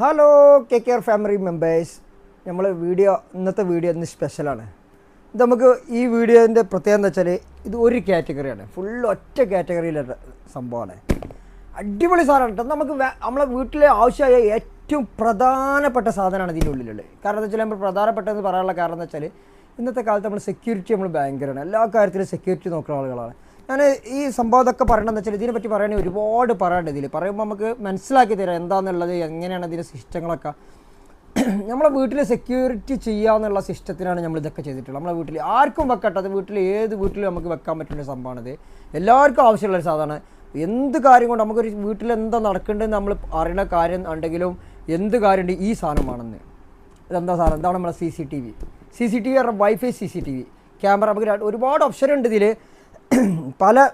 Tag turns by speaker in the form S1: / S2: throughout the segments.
S1: Hello K K R family members നമ്മൾ video ഇന്നത്തെ video ഇന്ന് സ്പെഷ്യലാണ് ഇത് നമുക്ക് ഈ വീഡിയോന്റെ പ്രത്യേകത എന്താ വെച്ചാൽ ഇത് ഒരു കാറ്റഗറിയാണ് ഫുൾ ഒറ്റ കാറ്റഗറിയിലുള്ള സംഭവമാണ്. അടിപൊളി സാധനമാണ് കേട്ടോ. നമുക്ക് നമ്മളെ വീട്ടിലെ ആവശ്യമായ ഏറ്റവും പ്രധാനപ്പെട്ട സാധനമാണ് ഇതിന്റെ ഉള്ളിലുള്ളത്. കാരണം എന്താ വെച്ചാൽ നമ്മൾ പ്രധാനപ്പെട്ടതെന്ന് പറയാനുള്ള കാരണം എന്താ വെച്ചാൽ ഇന്നത്തെ കാലത്ത് നമ്മൾ സെക്യൂരിറ്റി നമ്മൾ ഭയങ്കരമാണ്. എല്ലാ കാര്യത്തിലും സെക്യൂരിറ്റി നോക്കുന്ന ആളുകളാണ്. ഞാൻ ഈ സംഭവം ഇതൊക്കെ പറയണമെന്ന് വെച്ചാൽ ഇതിനെ പറ്റി പറയുകയാണെങ്കിൽ ഒരുപാട് പറയാണ്ട് ഇതിൽ പറയുമ്പോൾ നമുക്ക് മനസ്സിലാക്കി തരാം എന്താണെന്നുള്ളത് എങ്ങനെയാണ് ഇതിന്റെ സിസ്റ്റങ്ങളൊക്കെ. നമ്മളെ വീട്ടിൽ സെക്യൂരിറ്റി ചെയ്യാമെന്നുള്ള സിസ്റ്റത്തിനാണ് നമ്മൾ ഇതൊക്കെ ചെയ്തിട്ടുള്ളത്. നമ്മളെ വീട്ടിൽ ആർക്കും വെക്കട്ടെ അത് വീട്ടിൽ ഏത് വീട്ടിലും നമുക്ക് വെക്കാൻ പറ്റുന്ന സംഭവമാണിത്. എല്ലാവർക്കും ആവശ്യമുള്ള ഒരു സാധനമാണ്. എന്ത് കാര്യം കൊണ്ട് നമുക്കൊരു വീട്ടിൽ എന്താ നടക്കേണ്ടതെന്ന് നമ്മൾ അറിയണ കാര്യം ഉണ്ടെങ്കിലും എന്ത് കാര്യമുണ്ട് ഈ സാധനമാണെന്ന്. ഇതെന്താ സാധനം? എന്താണ് നമ്മളെ C C T V C C T V പറഞ്ഞാൽ wifi C C T V camera നമുക്ക് ഒരുപാട് ഓപ്ഷൻ ഉണ്ട് ഇതിൽ പല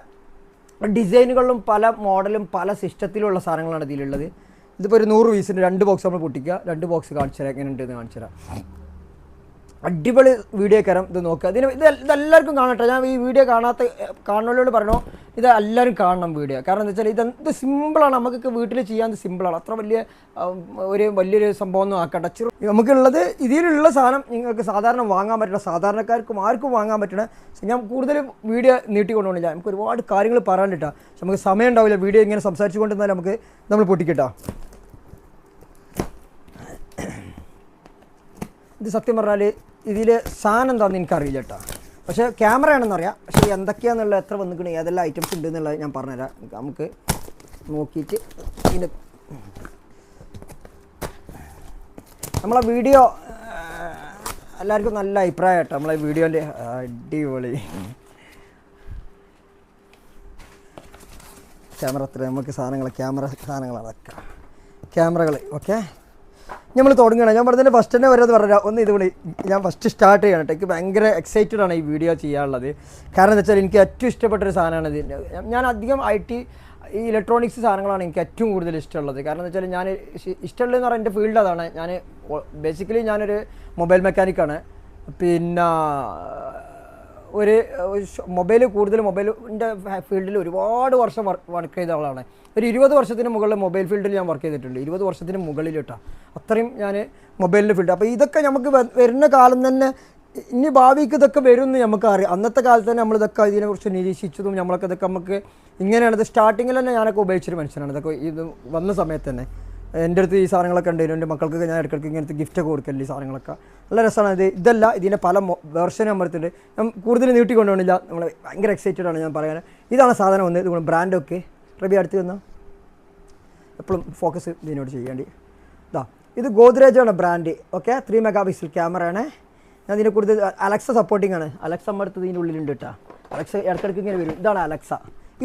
S1: ഡിസൈനുകളിലും പല മോഡലും പല സിസ്റ്റത്തിലുള്ള സാധനങ്ങളാണ് ഇതിലുള്ളത്. ഇതിപ്പോൾ ഒരു നൂറ് പീസിന്റെ രണ്ട് ബോക്സ് നമ്മൾ പൊട്ടിക്കുക. രണ്ട് ബോക്സ് കാണിച്ചു തരാം. എങ്ങനെ ഉണ്ടെന്ന് കാണിച്ചു തരാം. അടിപൊളി വീഡിയോ കയറും ഇത് നോക്കുക ഇതിന് ഇത് ഇതെല്ലാവർക്കും കാണട്ടെ. ഞാൻ ഈ വീഡിയോ കാണാത്ത കാണുന്നവരോട് പറഞ്ഞോ ഇത് എല്ലാവരും കാണണം വീഡിയോ കാരണം എന്താ വെച്ചാൽ ഇത് എന്ത് സിമ്പിളാണ് നമുക്കൊക്കെ വീട്ടിൽ ചെയ്യാൻ സിമ്പിളാണ് അത്ര വലിയ ഒരു വലിയൊരു സംഭവം ഒന്നും ആക്കട്ടെ ചെറു നമുക്കുള്ളത് ഇതിലുള്ള സാധനം നിങ്ങൾക്ക് സാധാരണ വാങ്ങാൻ പറ്റണം സാധാരണക്കാർക്കും ആർക്കും വാങ്ങാൻ പറ്റണം ഞാൻ കൂടുതൽ വീഡിയോ നീട്ടിക്കൊണ്ടുപോകണില്ല നമുക്ക് ഒരുപാട് കാര്യങ്ങൾ പറയാനിട്ടാ. നമുക്ക് സമയം ഉണ്ടാവില്ല. വീഡിയോ ഇങ്ങനെ സംസാരിച്ചുകൊണ്ടിരുന്നാൽ നമുക്ക് നമ്മൾ പൊട്ടിക്കട്ടാ. ഇത് സത്യം പറഞ്ഞാൽ ഇതിൽ സാധനം എന്താണെന്ന് എനിക്കറിയില്ല കേട്ടോ പക്ഷേ ക്യാമറ ആണെന്നറിയാം. പക്ഷേ എന്തൊക്കെയാണെന്നുള്ള എത്ര വന്നിക്കണേ ഏതെല്ലാം ഐറ്റംസ് ഉണ്ട് എന്നുള്ളത് ഞാൻ പറഞ്ഞുതരാം. നമുക്ക് നോക്കിയിട്ട് ഇതിന്റെ നമ്മളെ വീഡിയോ എല്ലാവർക്കും നല്ല അഭിപ്രായം കേട്ടോ നമ്മളെ വീഡിയോന്റെ അടിപൊളി ക്യാമറ നമുക്ക് സാധനങ്ങൾ ക്യാമറ സാധനങ്ങളാണ് അതൊക്കെ. ക്യാമറകൾ ഓക്കെ? നമ്മൾ തുടങ്ങുകയാണ്. ഞാൻ പറഞ്ഞതിന് ഫസ്റ്റ് തന്നെ വരാത് പറഞ്ഞാൽ ഒന്ന് ഇത് വിളി. ഞാൻ ഫസ്റ്റ് സ്റ്റാർട്ട് ചെയ്യണം കേട്ടോ. എനിക്ക് ഭയങ്കര എക്സൈറ്റഡ് ആണ് ഈ വീഡിയോ ചെയ്യാനുള്ളത്. കാരണം എന്താ വെച്ചാൽ എനിക്ക് ഏറ്റവും ഇഷ്ടപ്പെട്ടൊരു സാധനമാണ് ഇതിന്റെ ഞാൻ അധികം ഐ ടി ഈ ഇലക്ട്രോണിക്സ് സാധനങ്ങളാണ് എനിക്ക് ഏറ്റവും കൂടുതൽ ഇഷ്ടമുള്ളത്. കാരണം എന്താ വെച്ചാൽ ഞാൻ ഇഷ്- ഇഷ്ടമുള്ളതെന്ന് പറഞ്ഞാൽ എന്റെ ഫീൽഡ് അതാണ്. ഞാൻ ബേസിക്കലി ഞാനൊരു മൊബൈൽ മെക്കാനിക്കാണ് പിന്നെ ഒരു മൊബൈൽ കൂടുതൽ മൊബൈലിന്റെ ഫീൽഡിൽ ഒരുപാട് വർഷം വർക്ക് ചെയ്ത ആളാണ്. ഒരു ഇരുപത് വർഷത്തിന് മുകളിൽ മൊബൈൽ ഫീൽഡിൽ ഞാൻ വർക്ക് ചെയ്തിട്ടുണ്ട്. ഇരുപത് വർഷത്തിന് മുകളിൽ കേട്ടോ അത്രയും ഞാൻ മൊബൈലിന്റെ ഫീൽഡ്. അപ്പോൾ ഇതൊക്കെ നമുക്ക് വരുന്ന കാലം തന്നെ ഇനി ഭാവിക്ക് ഇതൊക്കെ വരുമെന്ന് നമുക്ക് അറിയാം അന്നത്തെ കാലത്ത് തന്നെ നമ്മളിതൊക്കെ ഇതിനെക്കുറിച്ച് നിരീക്ഷിച്ചതും നമ്മളൊക്കെ ഇതൊക്കെ നമുക്ക് ഇങ്ങനെയാണ്. ഇത് സ്റ്റാർട്ടിങ്ങിൽ തന്നെ ഞാനൊക്കെ ഉപയോഗിച്ചൊരു മനുഷ്യനാണ്. ഇതൊക്കെ ഇത് വന്ന സമയത്ത് തന്നെ. എന്റെ അടുത്ത് ഈ സാധനങ്ങളൊക്കെ ഉണ്ടായിരുന്നു എന്റെ മക്കൾക്ക് ഞാൻ ഇടയ്ക്കിടയ്ക്ക് ഇങ്ങനത്തെ ഗിഫ്റ്റൊക്കെ കൊടുക്കലുണ്ട് ഈ സാധനങ്ങളൊക്കെ. നല്ല രസമാണ്. ഇത് ഇതല്ല ഇതിന്റെ പല വേർഷൻ പറഞ്ഞിട്ടുണ്ട്. ഞാൻ കൂടുതൽ നീട്ടിക്കൊണ്ടുപോകണില്ല. നമ്മൾ ഭയങ്കര എക്സൈറ്റഡ് ആണ് ഞാൻ പറയാൻ ഇതാണ് സാധനം ഒന്ന് ബ്രാൻഡ് ബ്രാൻഡൊക്കെ റബി അടുത്ത് വന്ന എപ്പോഴും ഫോക്കസ് ഇതിനോട് ചെയ്യേണ്ടി. ഇതാ ഇത് ഗോദ്രേജാണ് brand okay three mega pixel ക്യാമറയാണ് ഞാൻ ഇതിനെ കൂടുതൽ അലക്സ സപ്പോർട്ടിംഗ് ആണ്. അലക്സ അമ്മടുത്ത് ഇതിന്റെ ഉള്ളിലുണ്ട് കേട്ടോ അലക്സ ഇടയ്ക്കിടയ്ക്ക് ഇങ്ങനെ വരും. ഇതാണ് അലക്സ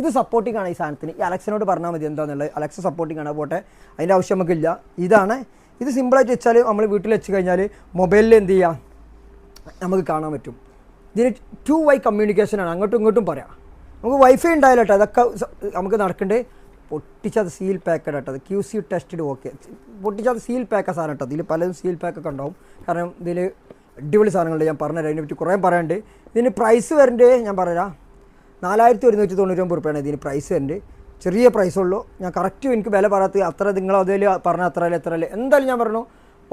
S1: ഇത് സപ്പോർട്ടിംഗ് ആണ് ഈ സാധനത്തിന്. ഈ അലക്സിനോട് പറഞ്ഞാൽ മതി എന്താണെന്നുള്ളത് അലക്സ സപ്പോർട്ടിംഗ് ആണ്. പോട്ടെ. അതിന്റെ ആവശ്യം നമുക്കില്ല. ഇതാണ് ഇത് സിമ്പിളായിട്ട് വെച്ചാൽ നമ്മൾ വീട്ടിൽ വെച്ച് കഴിഞ്ഞാൽ മൊബൈലിൽ എന്ത് ചെയ്യാം? നമുക്ക് കാണാൻ പറ്റും. ഇതിന് ടു വൈ കമ്മ്യൂണിക്കേഷനാണ് അങ്ങോട്ടും ഇങ്ങോട്ടും പറയാം. നമുക്ക് വൈഫൈ ഉണ്ടായാലോ കേട്ടോ അതൊക്കെ നമുക്ക് നടക്കേണ്ടത് പൊട്ടിച്ചത് സീൽ പാക്കഡ് കേട്ടോ അത്. ക്യൂ സി ടെസ്റ്റഡ് ഓക്കെ പൊട്ടിച്ചത് സീൽ പാക്ക സാധനം കേട്ടോ ഇതിൽ പലതും സീൽ പാക്കൊക്കെ ഉണ്ടാവും. കാരണം ഇതിൽ അടിപൊളി സാധനങ്ങളുണ്ട്. ഞാൻ പറഞ്ഞുതരാം. അതിനെ പറ്റി കുറേ പറയാനുണ്ട്. ഇതിന് പ്രൈസ് വരേണ്ടത് ഞാൻ പറഞ്ഞുതരാം. നാലായിരത്തി ഒരുന്നൂറ്റി തൊണ്ണൂറ്റൊമ്പത് റുപ്യാണ് ഇതിന് പ്രൈസ് വരുന്നുണ്ട് ചെറിയ പ്രൈസ് ഉള്ളൂ. ഞാൻ കറക്റ്റ് എനിക്ക് വില പറയാത്ത അത്ര നിങ്ങൾ അതിൽ പറഞ്ഞ അത്ര അല്ലേ എത്ര അല്ലേ എന്തായാലും ഞാൻ പറഞ്ഞു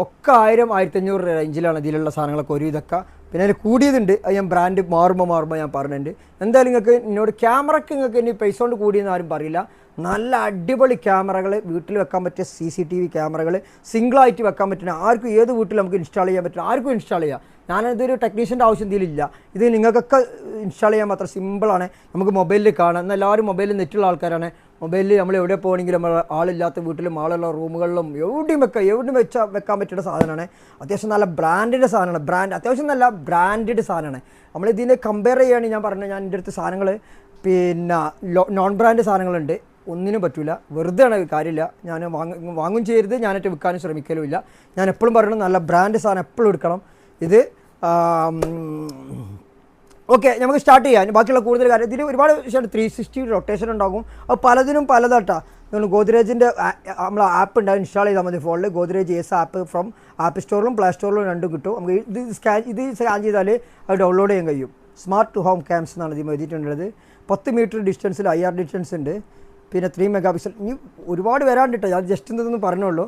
S1: ഒക്കെ ആയിരം ആയിരത്തി അഞ്ഞൂറ് റേഞ്ചിലാണ് ഇതിലുള്ള സാധനങ്ങളൊക്കെ ഒരു ഇതൊക്കെ. പിന്നെ അതിൽ കൂടിയതുണ്ട്. അത് ഞാൻ ബ്രാൻഡ് മാറുമ്പോൾ മാറുമ്പോൾ ഞാൻ പറഞ്ഞിട്ടുണ്ട്. എന്തായാലും നിങ്ങൾക്ക് എന്നോട് ക്യാമറയ്ക്ക് നിങ്ങൾക്ക് ഇനി പൈസ കൊണ്ട് കൂടിയെന്ന് ആരും പറയില്ല. നല്ല അടിപൊളി ക്യാമറകൾ വീട്ടിൽ വെക്കാൻ പറ്റിയ സി സി ടി വി ക്യാമറകൾ സിംഗിളായിട്ട് വെക്കാൻ പറ്റുന്ന ആർക്കും ഏത് വീട്ടിൽ നമുക്ക് ഇൻസ്റ്റാൾ ചെയ്യാൻ പറ്റും ആർക്കും ഇൻസ്റ്റാൾ ചെയ്യാം. ഞാനിതൊരു ടെക്നീഷ്യന്റെ ആവശ്യം ഇതിലില്ല. ഇത് നിങ്ങൾക്കൊക്കെ ഇൻസ്റ്റാൾ ചെയ്യാൻ മാത്രം സിമ്പിളാണ് നമുക്ക് മൊബൈലിൽ കാണാം. എന്നാൽ എല്ലാവരും മൊബൈലിൽ നെറ്റുള്ള ആൾക്കാരാണ്. മൊബൈലിൽ നമ്മൾ എവിടെ പോകണമെങ്കിലും നമ്മൾ ആളില്ലാത്ത വീട്ടിലും ആളുള്ള റൂമുകളിലും എവിടെയും വെക്കാം എവിടെയും വെച്ചാൽ വെക്കാൻ പറ്റുന്ന സാധനമാണ്. അത്യാവശ്യം നല്ല ബ്രാൻഡിന്റെ സാധനമാണ്. ബ്രാൻഡ് അത്യാവശ്യം നല്ല ബ്രാൻഡഡ് സാധനമാണ്. നമ്മൾ ഇതിനെ കമ്പയർ ചെയ്യുകയാണെങ്കിൽ ഞാൻ പറഞ്ഞത്. ഞാൻ എന്റെ അടുത്ത് സാധനങ്ങൾ പിന്നെ നോൺ ബ്രാൻഡ് സാധനങ്ങളുണ്ട്. ഒന്നിനും പറ്റില്ല വെറുതെ ആണ് കാര്യമില്ല. ഞാൻ വാങ്ങും ചെയ്യരുത്. ഞാനായിട്ട് വിൽക്കാനും ശ്രമിക്കലും ഇല്ല ഞാൻ എപ്പോഴും പറയണം നല്ല ബ്രാൻഡ് സാധനം എപ്പോഴും എടുക്കണം. ഇത് ഓക്കെ നമുക്ക് സ്റ്റാർട്ട് ചെയ്യാം. ബാക്കിയുള്ള കൂടുതൽ കാര്യം. ഇതിൽ ഒരുപാട് ത്രീ സിക്സ്റ്റി റൊട്ടേഷൻ ഉണ്ടാകും. അത് പലതിനും പലതാട്ടാ നിങ്ങൾ ഗോദ്രേജിന്റെ നമ്മൾ ആപ്പ് ഉണ്ടാവും ഇൻസ്റ്റാൾ ചെയ്താൽ മതി ഫോണിൽ Godrej S app from app സ്റ്റോറിലും play സ്റ്റോറിലും രണ്ടും കിട്ടും. നമുക്ക് ഇത് സ്കാൻ ഇത് സ്കാൻ ചെയ്താൽ അത് ഡൗൺലോഡ് ചെയ്യാൻ കഴിയും. സ്മാർട്ട് ഹോം ക്യാംസ് എന്നാണ് ഇതിൽ എഴുതിയിട്ടുള്ളത്. പത്ത് മീറ്റർ ഡിസ്റ്റൻസിൽ ഐ ആർ ഡിസ്റ്റൻസ് ഉണ്ട്. പിന്നെ ത്രീ മെഗാ പിക്സൽ ഇനി ഒരുപാട് വരാണ്ട് കേട്ടോ ഞാൻ ജസ്റ്റ് എന്തെന്ന് പറഞ്ഞുള്ളൂ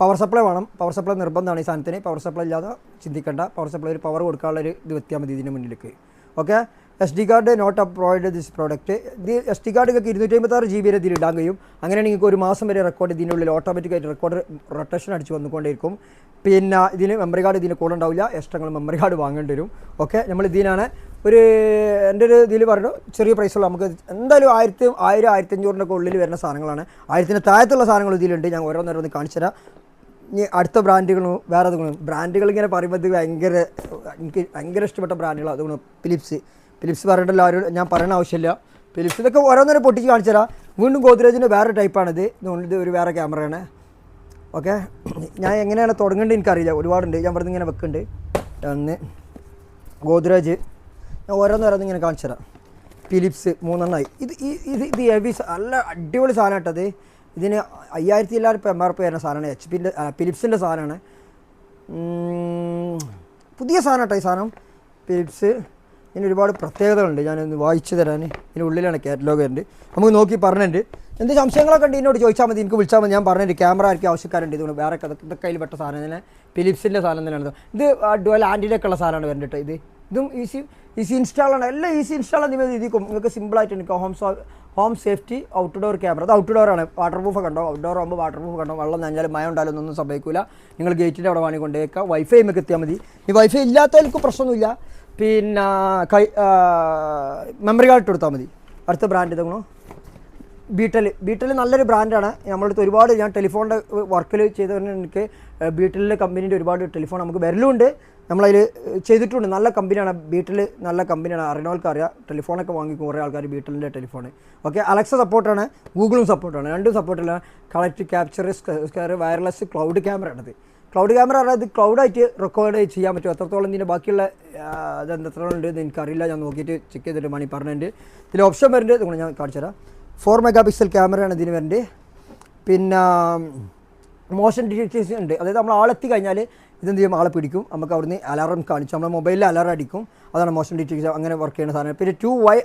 S1: പവർ സപ്ലൈ വേണം. പവർ സപ്ലൈ നിർബന്ധമാണ് ഈ സാധനത്തിന്. പവർ സപ്ലൈ ഇല്ലാതെ ചിന്തിക്കേണ്ട. പവർ സപ്ലൈ ഒരു പവർ കൊടുക്കാനുള്ള ഒരു ഇത് വെത്തിയാൽ മതി ഇതിന് മുന്നിലേക്ക്. Okay S D card not provide this product ഇത് എസ് ഡി കാർഡ് നിങ്ങൾക്ക് ഇരുന്നൂറ്റി അമ്പത്താറ് ജി ബി വരെ ഇതിൽ ഇടാൻ കഴിയും. അങ്ങനെ നിങ്ങൾക്ക് ഒരു മാസം വരെ റെക്കോർഡ് ഇതിനുള്ളിൽ ഓട്ടോമാറ്റിക്കായിട്ട് റെക്കോർഡ് റൊട്ടേഷൻ അടിച്ച് വന്നുകൊണ്ടിരിക്കും പിന്നെ ഇതിന് മെമ്മറി കാർഡ് ഇതിന് കൂടെ ഉണ്ടാവില്ല. എക്സ്ട്രാ നിങ്ങൾ മെമ്മറി കാർഡ് വാങ്ങേണ്ടി വരും. ഓക്കെ നമ്മൾ ഇതിനാണ് ഒരു എന്റെ ഒരു ഇതിൽ പറഞ്ഞു ചെറിയ പ്രൈസുള്ള നമുക്ക് എന്തായാലും ആയിരത്തി ആയിരം ആയിരത്തി അഞ്ഞൂറിന്റെ ഉള്ളിൽ വരുന്ന സാധനങ്ങളാണ്. ആയിരത്തിന് താഴത്തുള്ള സാധനങ്ങൾ ഇതിലുണ്ട്. ഞാൻ ഓരോന്നോരോന്ന് കാണിച്ചു തരാം. ഇനി അടുത്ത ബ്രാൻഡുകളും വേറെ അതുകൊണ്ട് ബ്രാൻഡുകൾ ഇങ്ങനെ പറയുമ്പോൾ ഇത് ഭയങ്കര എനിക്ക് ഭയങ്കര ഇഷ്ടപ്പെട്ട ബ്രാൻഡുകൾ അതുകൊണ്ട് ഫിലിപ്സ് ഫിലിപ്സ് പറയണ്ടല്ലോ ആരും ഞാൻ പറയണ ആവശ്യമില്ല. ഫിലിപ്സ് ഇതൊക്കെ ഓരോന്നേരം പൊട്ടിച്ച് കാണിച്ചു തരാം വീണ്ടും ഗോദ്രേജിന്റെ വേറെ ടൈപ്പാണിത്. ഇത് ഒരു വേറെ ക്യാമറയാണ്. ഓക്കെ? ഞാൻ എങ്ങനെയാണ് തുടങ്ങേണ്ടത് എനിക്കറിയില്ല. ഒരുപാടുണ്ട്. ഞാൻ പറഞ്ഞ് ഇങ്ങനെ വെക്കുന്നുണ്ട്. ഒന്ന് ഗോദ്രേജ്. ഞാൻ ഓരോന്ന് ഓരോന്ന് ഇങ്ങനെ കാണിച്ചു തരാം ഫിലിപ്സ് മൂന്നെണ്ണമായി ഇത് ഈ ഇത് ഇത് ഹെവി നല്ല അടിപൊളി സാധനം കേട്ടത് ഇതിന് അയ്യായിരത്തി എല്ലാവരും ഇപ്പോൾ എം ആർ പി വരുന്ന സാധനമാണ്. എച്ച് പിന്റെ ഫിലിപ്സിന്റെ സാധനമാണ്. പുതിയ സാധനം കേട്ടോ ഈ സാധനം. ഫിലിപ്സ് ഇതിന് ഒരുപാട് പ്രത്യേകതകളുണ്ട്. ഞാനൊന്ന് വായിച്ചു തരാൻ. ഇതിന്റെ ഉള്ളിലാണ് കാറ്റലോഗ് വരുന്നത്. നമുക്ക് നോക്കി പറഞ്ഞിട്ടുണ്ട്. എന്ത് സംശയങ്ങളൊക്കെ ഉണ്ട്? എന്നോട് ചോദിച്ചാൽ മതി. എനിക്ക് വിളിച്ചാൽ മതി. ഞാൻ പറഞ്ഞിട്ട് ക്യാമറ ആയിരിക്കും ആവശ്യക്കാരുണ്ട്. ഇതുകൊണ്ട് വേറെ കഥ കയ്യിൽ പെട്ട സാധനം തന്നെ. ഫിലിപ്സിന്റെ സാധനം തന്നെയാണ് ഇത്. ഡുവൽ ആന്റിയിലൊക്കെ ഉള്ള സാധനമാണ് വരുന്നത് ഇത്. ഇതും ഈസി ഈസി ഇൻസ്റ്റാൾ ആണ്. എല്ലാം ഈസി ഇൻസ്റ്റാൾ നിങ്ങൾ ഇതിക്കും. നിങ്ങൾക്ക് സിമ്പിളായിട്ട് എനിക്ക് home home safety outdoor camera അത് ഔട്ട്ഡോർ ആണ്. വാട്ടർ പ്രൂഫ് കണ്ടോ ഔട്ട്ഡോർ ആകുമ്പോൾ വാട്ടർ പ്രൂഫ് കണ്ടോ വെള്ളം നനഞ്ഞാലും മഴ ഉണ്ടായാലും ഒന്നും സംഭവിക്കില്ല നിങ്ങൾ ഗേറ്റിന്റെ അവിടെ വേണമെങ്കിൽ കൊണ്ടുവയ്ക്കുക വൈഫൈ നമുക്ക് എത്തിയാൽ മതി. ഈ വൈഫൈ ഇല്ലാത്തവർക്ക് പ്രശ്നമൊന്നുമില്ല. പിന്നെ കൈ മെമ്മറി കാർഡ് ഇട്ട് കൊടുത്താൽ മതി. അടുത്ത ബ്രാൻഡ് ഇതെങ്ങനോ ബീറ്റൽ ബീറ്റൽ നല്ലൊരു ബ്രാൻഡാണ് നമ്മളടുത്ത് ഒരുപാട് ഞാൻ ടെലിഫോണിന്റെ വർക്കിൽ ചെയ്തവരെ എനിക്ക് ബീട്ടലിന്റെ കമ്പനീന്റെ ഒരുപാട് ടെലിഫോൺ നമുക്ക് വരലുണ്ട്. നമ്മളതിൽ ചെയ്തിട്ടുണ്ട്. നല്ല കമ്പനിയാണ് ബീറ്റൽ നല്ല കമ്പനിയാണ് അറിയണവർക്ക് അറിയാം. ടെലിഫോണൊക്കെ വാങ്ങിക്കും കുറേ ആൾക്കാർ ബീറ്റലിന്റെ ടെലിഫോൺ ഓക്കെ അലക്സ സപ്പോർട്ടാണ് ഗൂഗിളും സപ്പോർട്ടാണ് രണ്ടും സപ്പോർട്ടില്ല collect capture secure wireless cloud camera ആണത്. ക്ലൗഡ് ക്യാമറ പറഞ്ഞാൽ ഇത് ക്ലൗഡായിട്ട് റെക്കോർഡ് ചെയ്യാൻ പറ്റും എത്രത്തോളം ഇതിന്റെ ബാക്കിയുള്ള അത് എത്രത്തോളം ഉണ്ട് എനിക്കറിയില്ല. ഞാൻ നോക്കിയിട്ട് ചെക്ക് ചെയ്തിട്ട് മണി പറഞ്ഞിട്ടുണ്ട്. ഇതിൽ ഓപ്ഷൻ വരുന്നുണ്ട്. ഇതുകൊണ്ട് ഞാൻ കാണിച്ചു തരാം. ഫോർ മെഗാ പിക്സൽ ക്യാമറയാണ് ഇതിന് വരുന്നത് പിന്നെ മോഷൻ ഡിറ്റക്ടേഴ്സ് ഉണ്ട്. അതായത് നമ്മൾ ആളെത്തി കഴിഞ്ഞാൽ ഇതെന്ത് ചെയ്യും? ആളെ പിടിക്കും. നമുക്ക് അവിടുന്ന് അലാറം കാണിച്ചു. നമ്മുടെ മൊബൈലിൽ അലാറം അടിക്കും. അതാണ് മോഷൻ ഡിറ്റക്ടേഴ്സ് അങ്ങനെ വർക്ക് ചെയ്യുന്ന സാധനം. പിന്നെ two way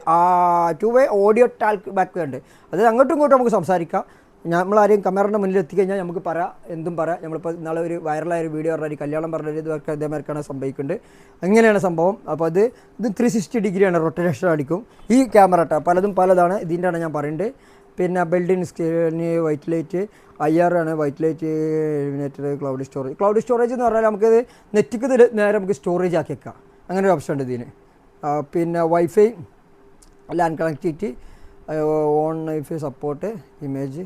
S1: two way audio talk back ഉണ്ട്. അതായത് അങ്ങോട്ടും ഇങ്ങോട്ടും നമുക്ക് സംസാരിക്കാം. നമ്മൾ ആരെയും ക്യാമറയുടെ മുന്നിൽ എത്തിക്കഴിഞ്ഞാൽ നമുക്ക് പറയാം എന്തും പറയാം നമ്മളിപ്പോൾ നാളെ ഒരു വൈറലായ ഒരു വീഡിയോ പറഞ്ഞാൽ കല്യാണം പറഞ്ഞൊരു ഇതൊക്കെ ഇതേമാർക്കാണ് സംഭവിക്കുന്നുണ്ട്. അങ്ങനെയാണ് സംഭവം. അപ്പോൾ അത് ഇത് ത്രീ സിക്സ്റ്റി ഡിഗ്രിയാണ് റൊട്ടേഷൻ അടിക്കും. ഈ ക്യാമറ കേട്ടോ പലതും പലതാണ്. ഇതിന്റെ ആണ് ഞാൻ പറയുന്നത് പിന്നെ built in screen white light I R ആണ്. White light eliminated cloud storage cloud storage എന്ന് പറഞ്ഞാൽ നമുക്കിത് നെറ്റിക്ക് നേരെ നമുക്ക് സ്റ്റോറേജ് ആക്കി വെക്കാം. അങ്ങനെ ഒരു ഓപ്ഷൻ ഉണ്ട് ഇതിന്. പിന്നെ wifi land connectivity on wifi support image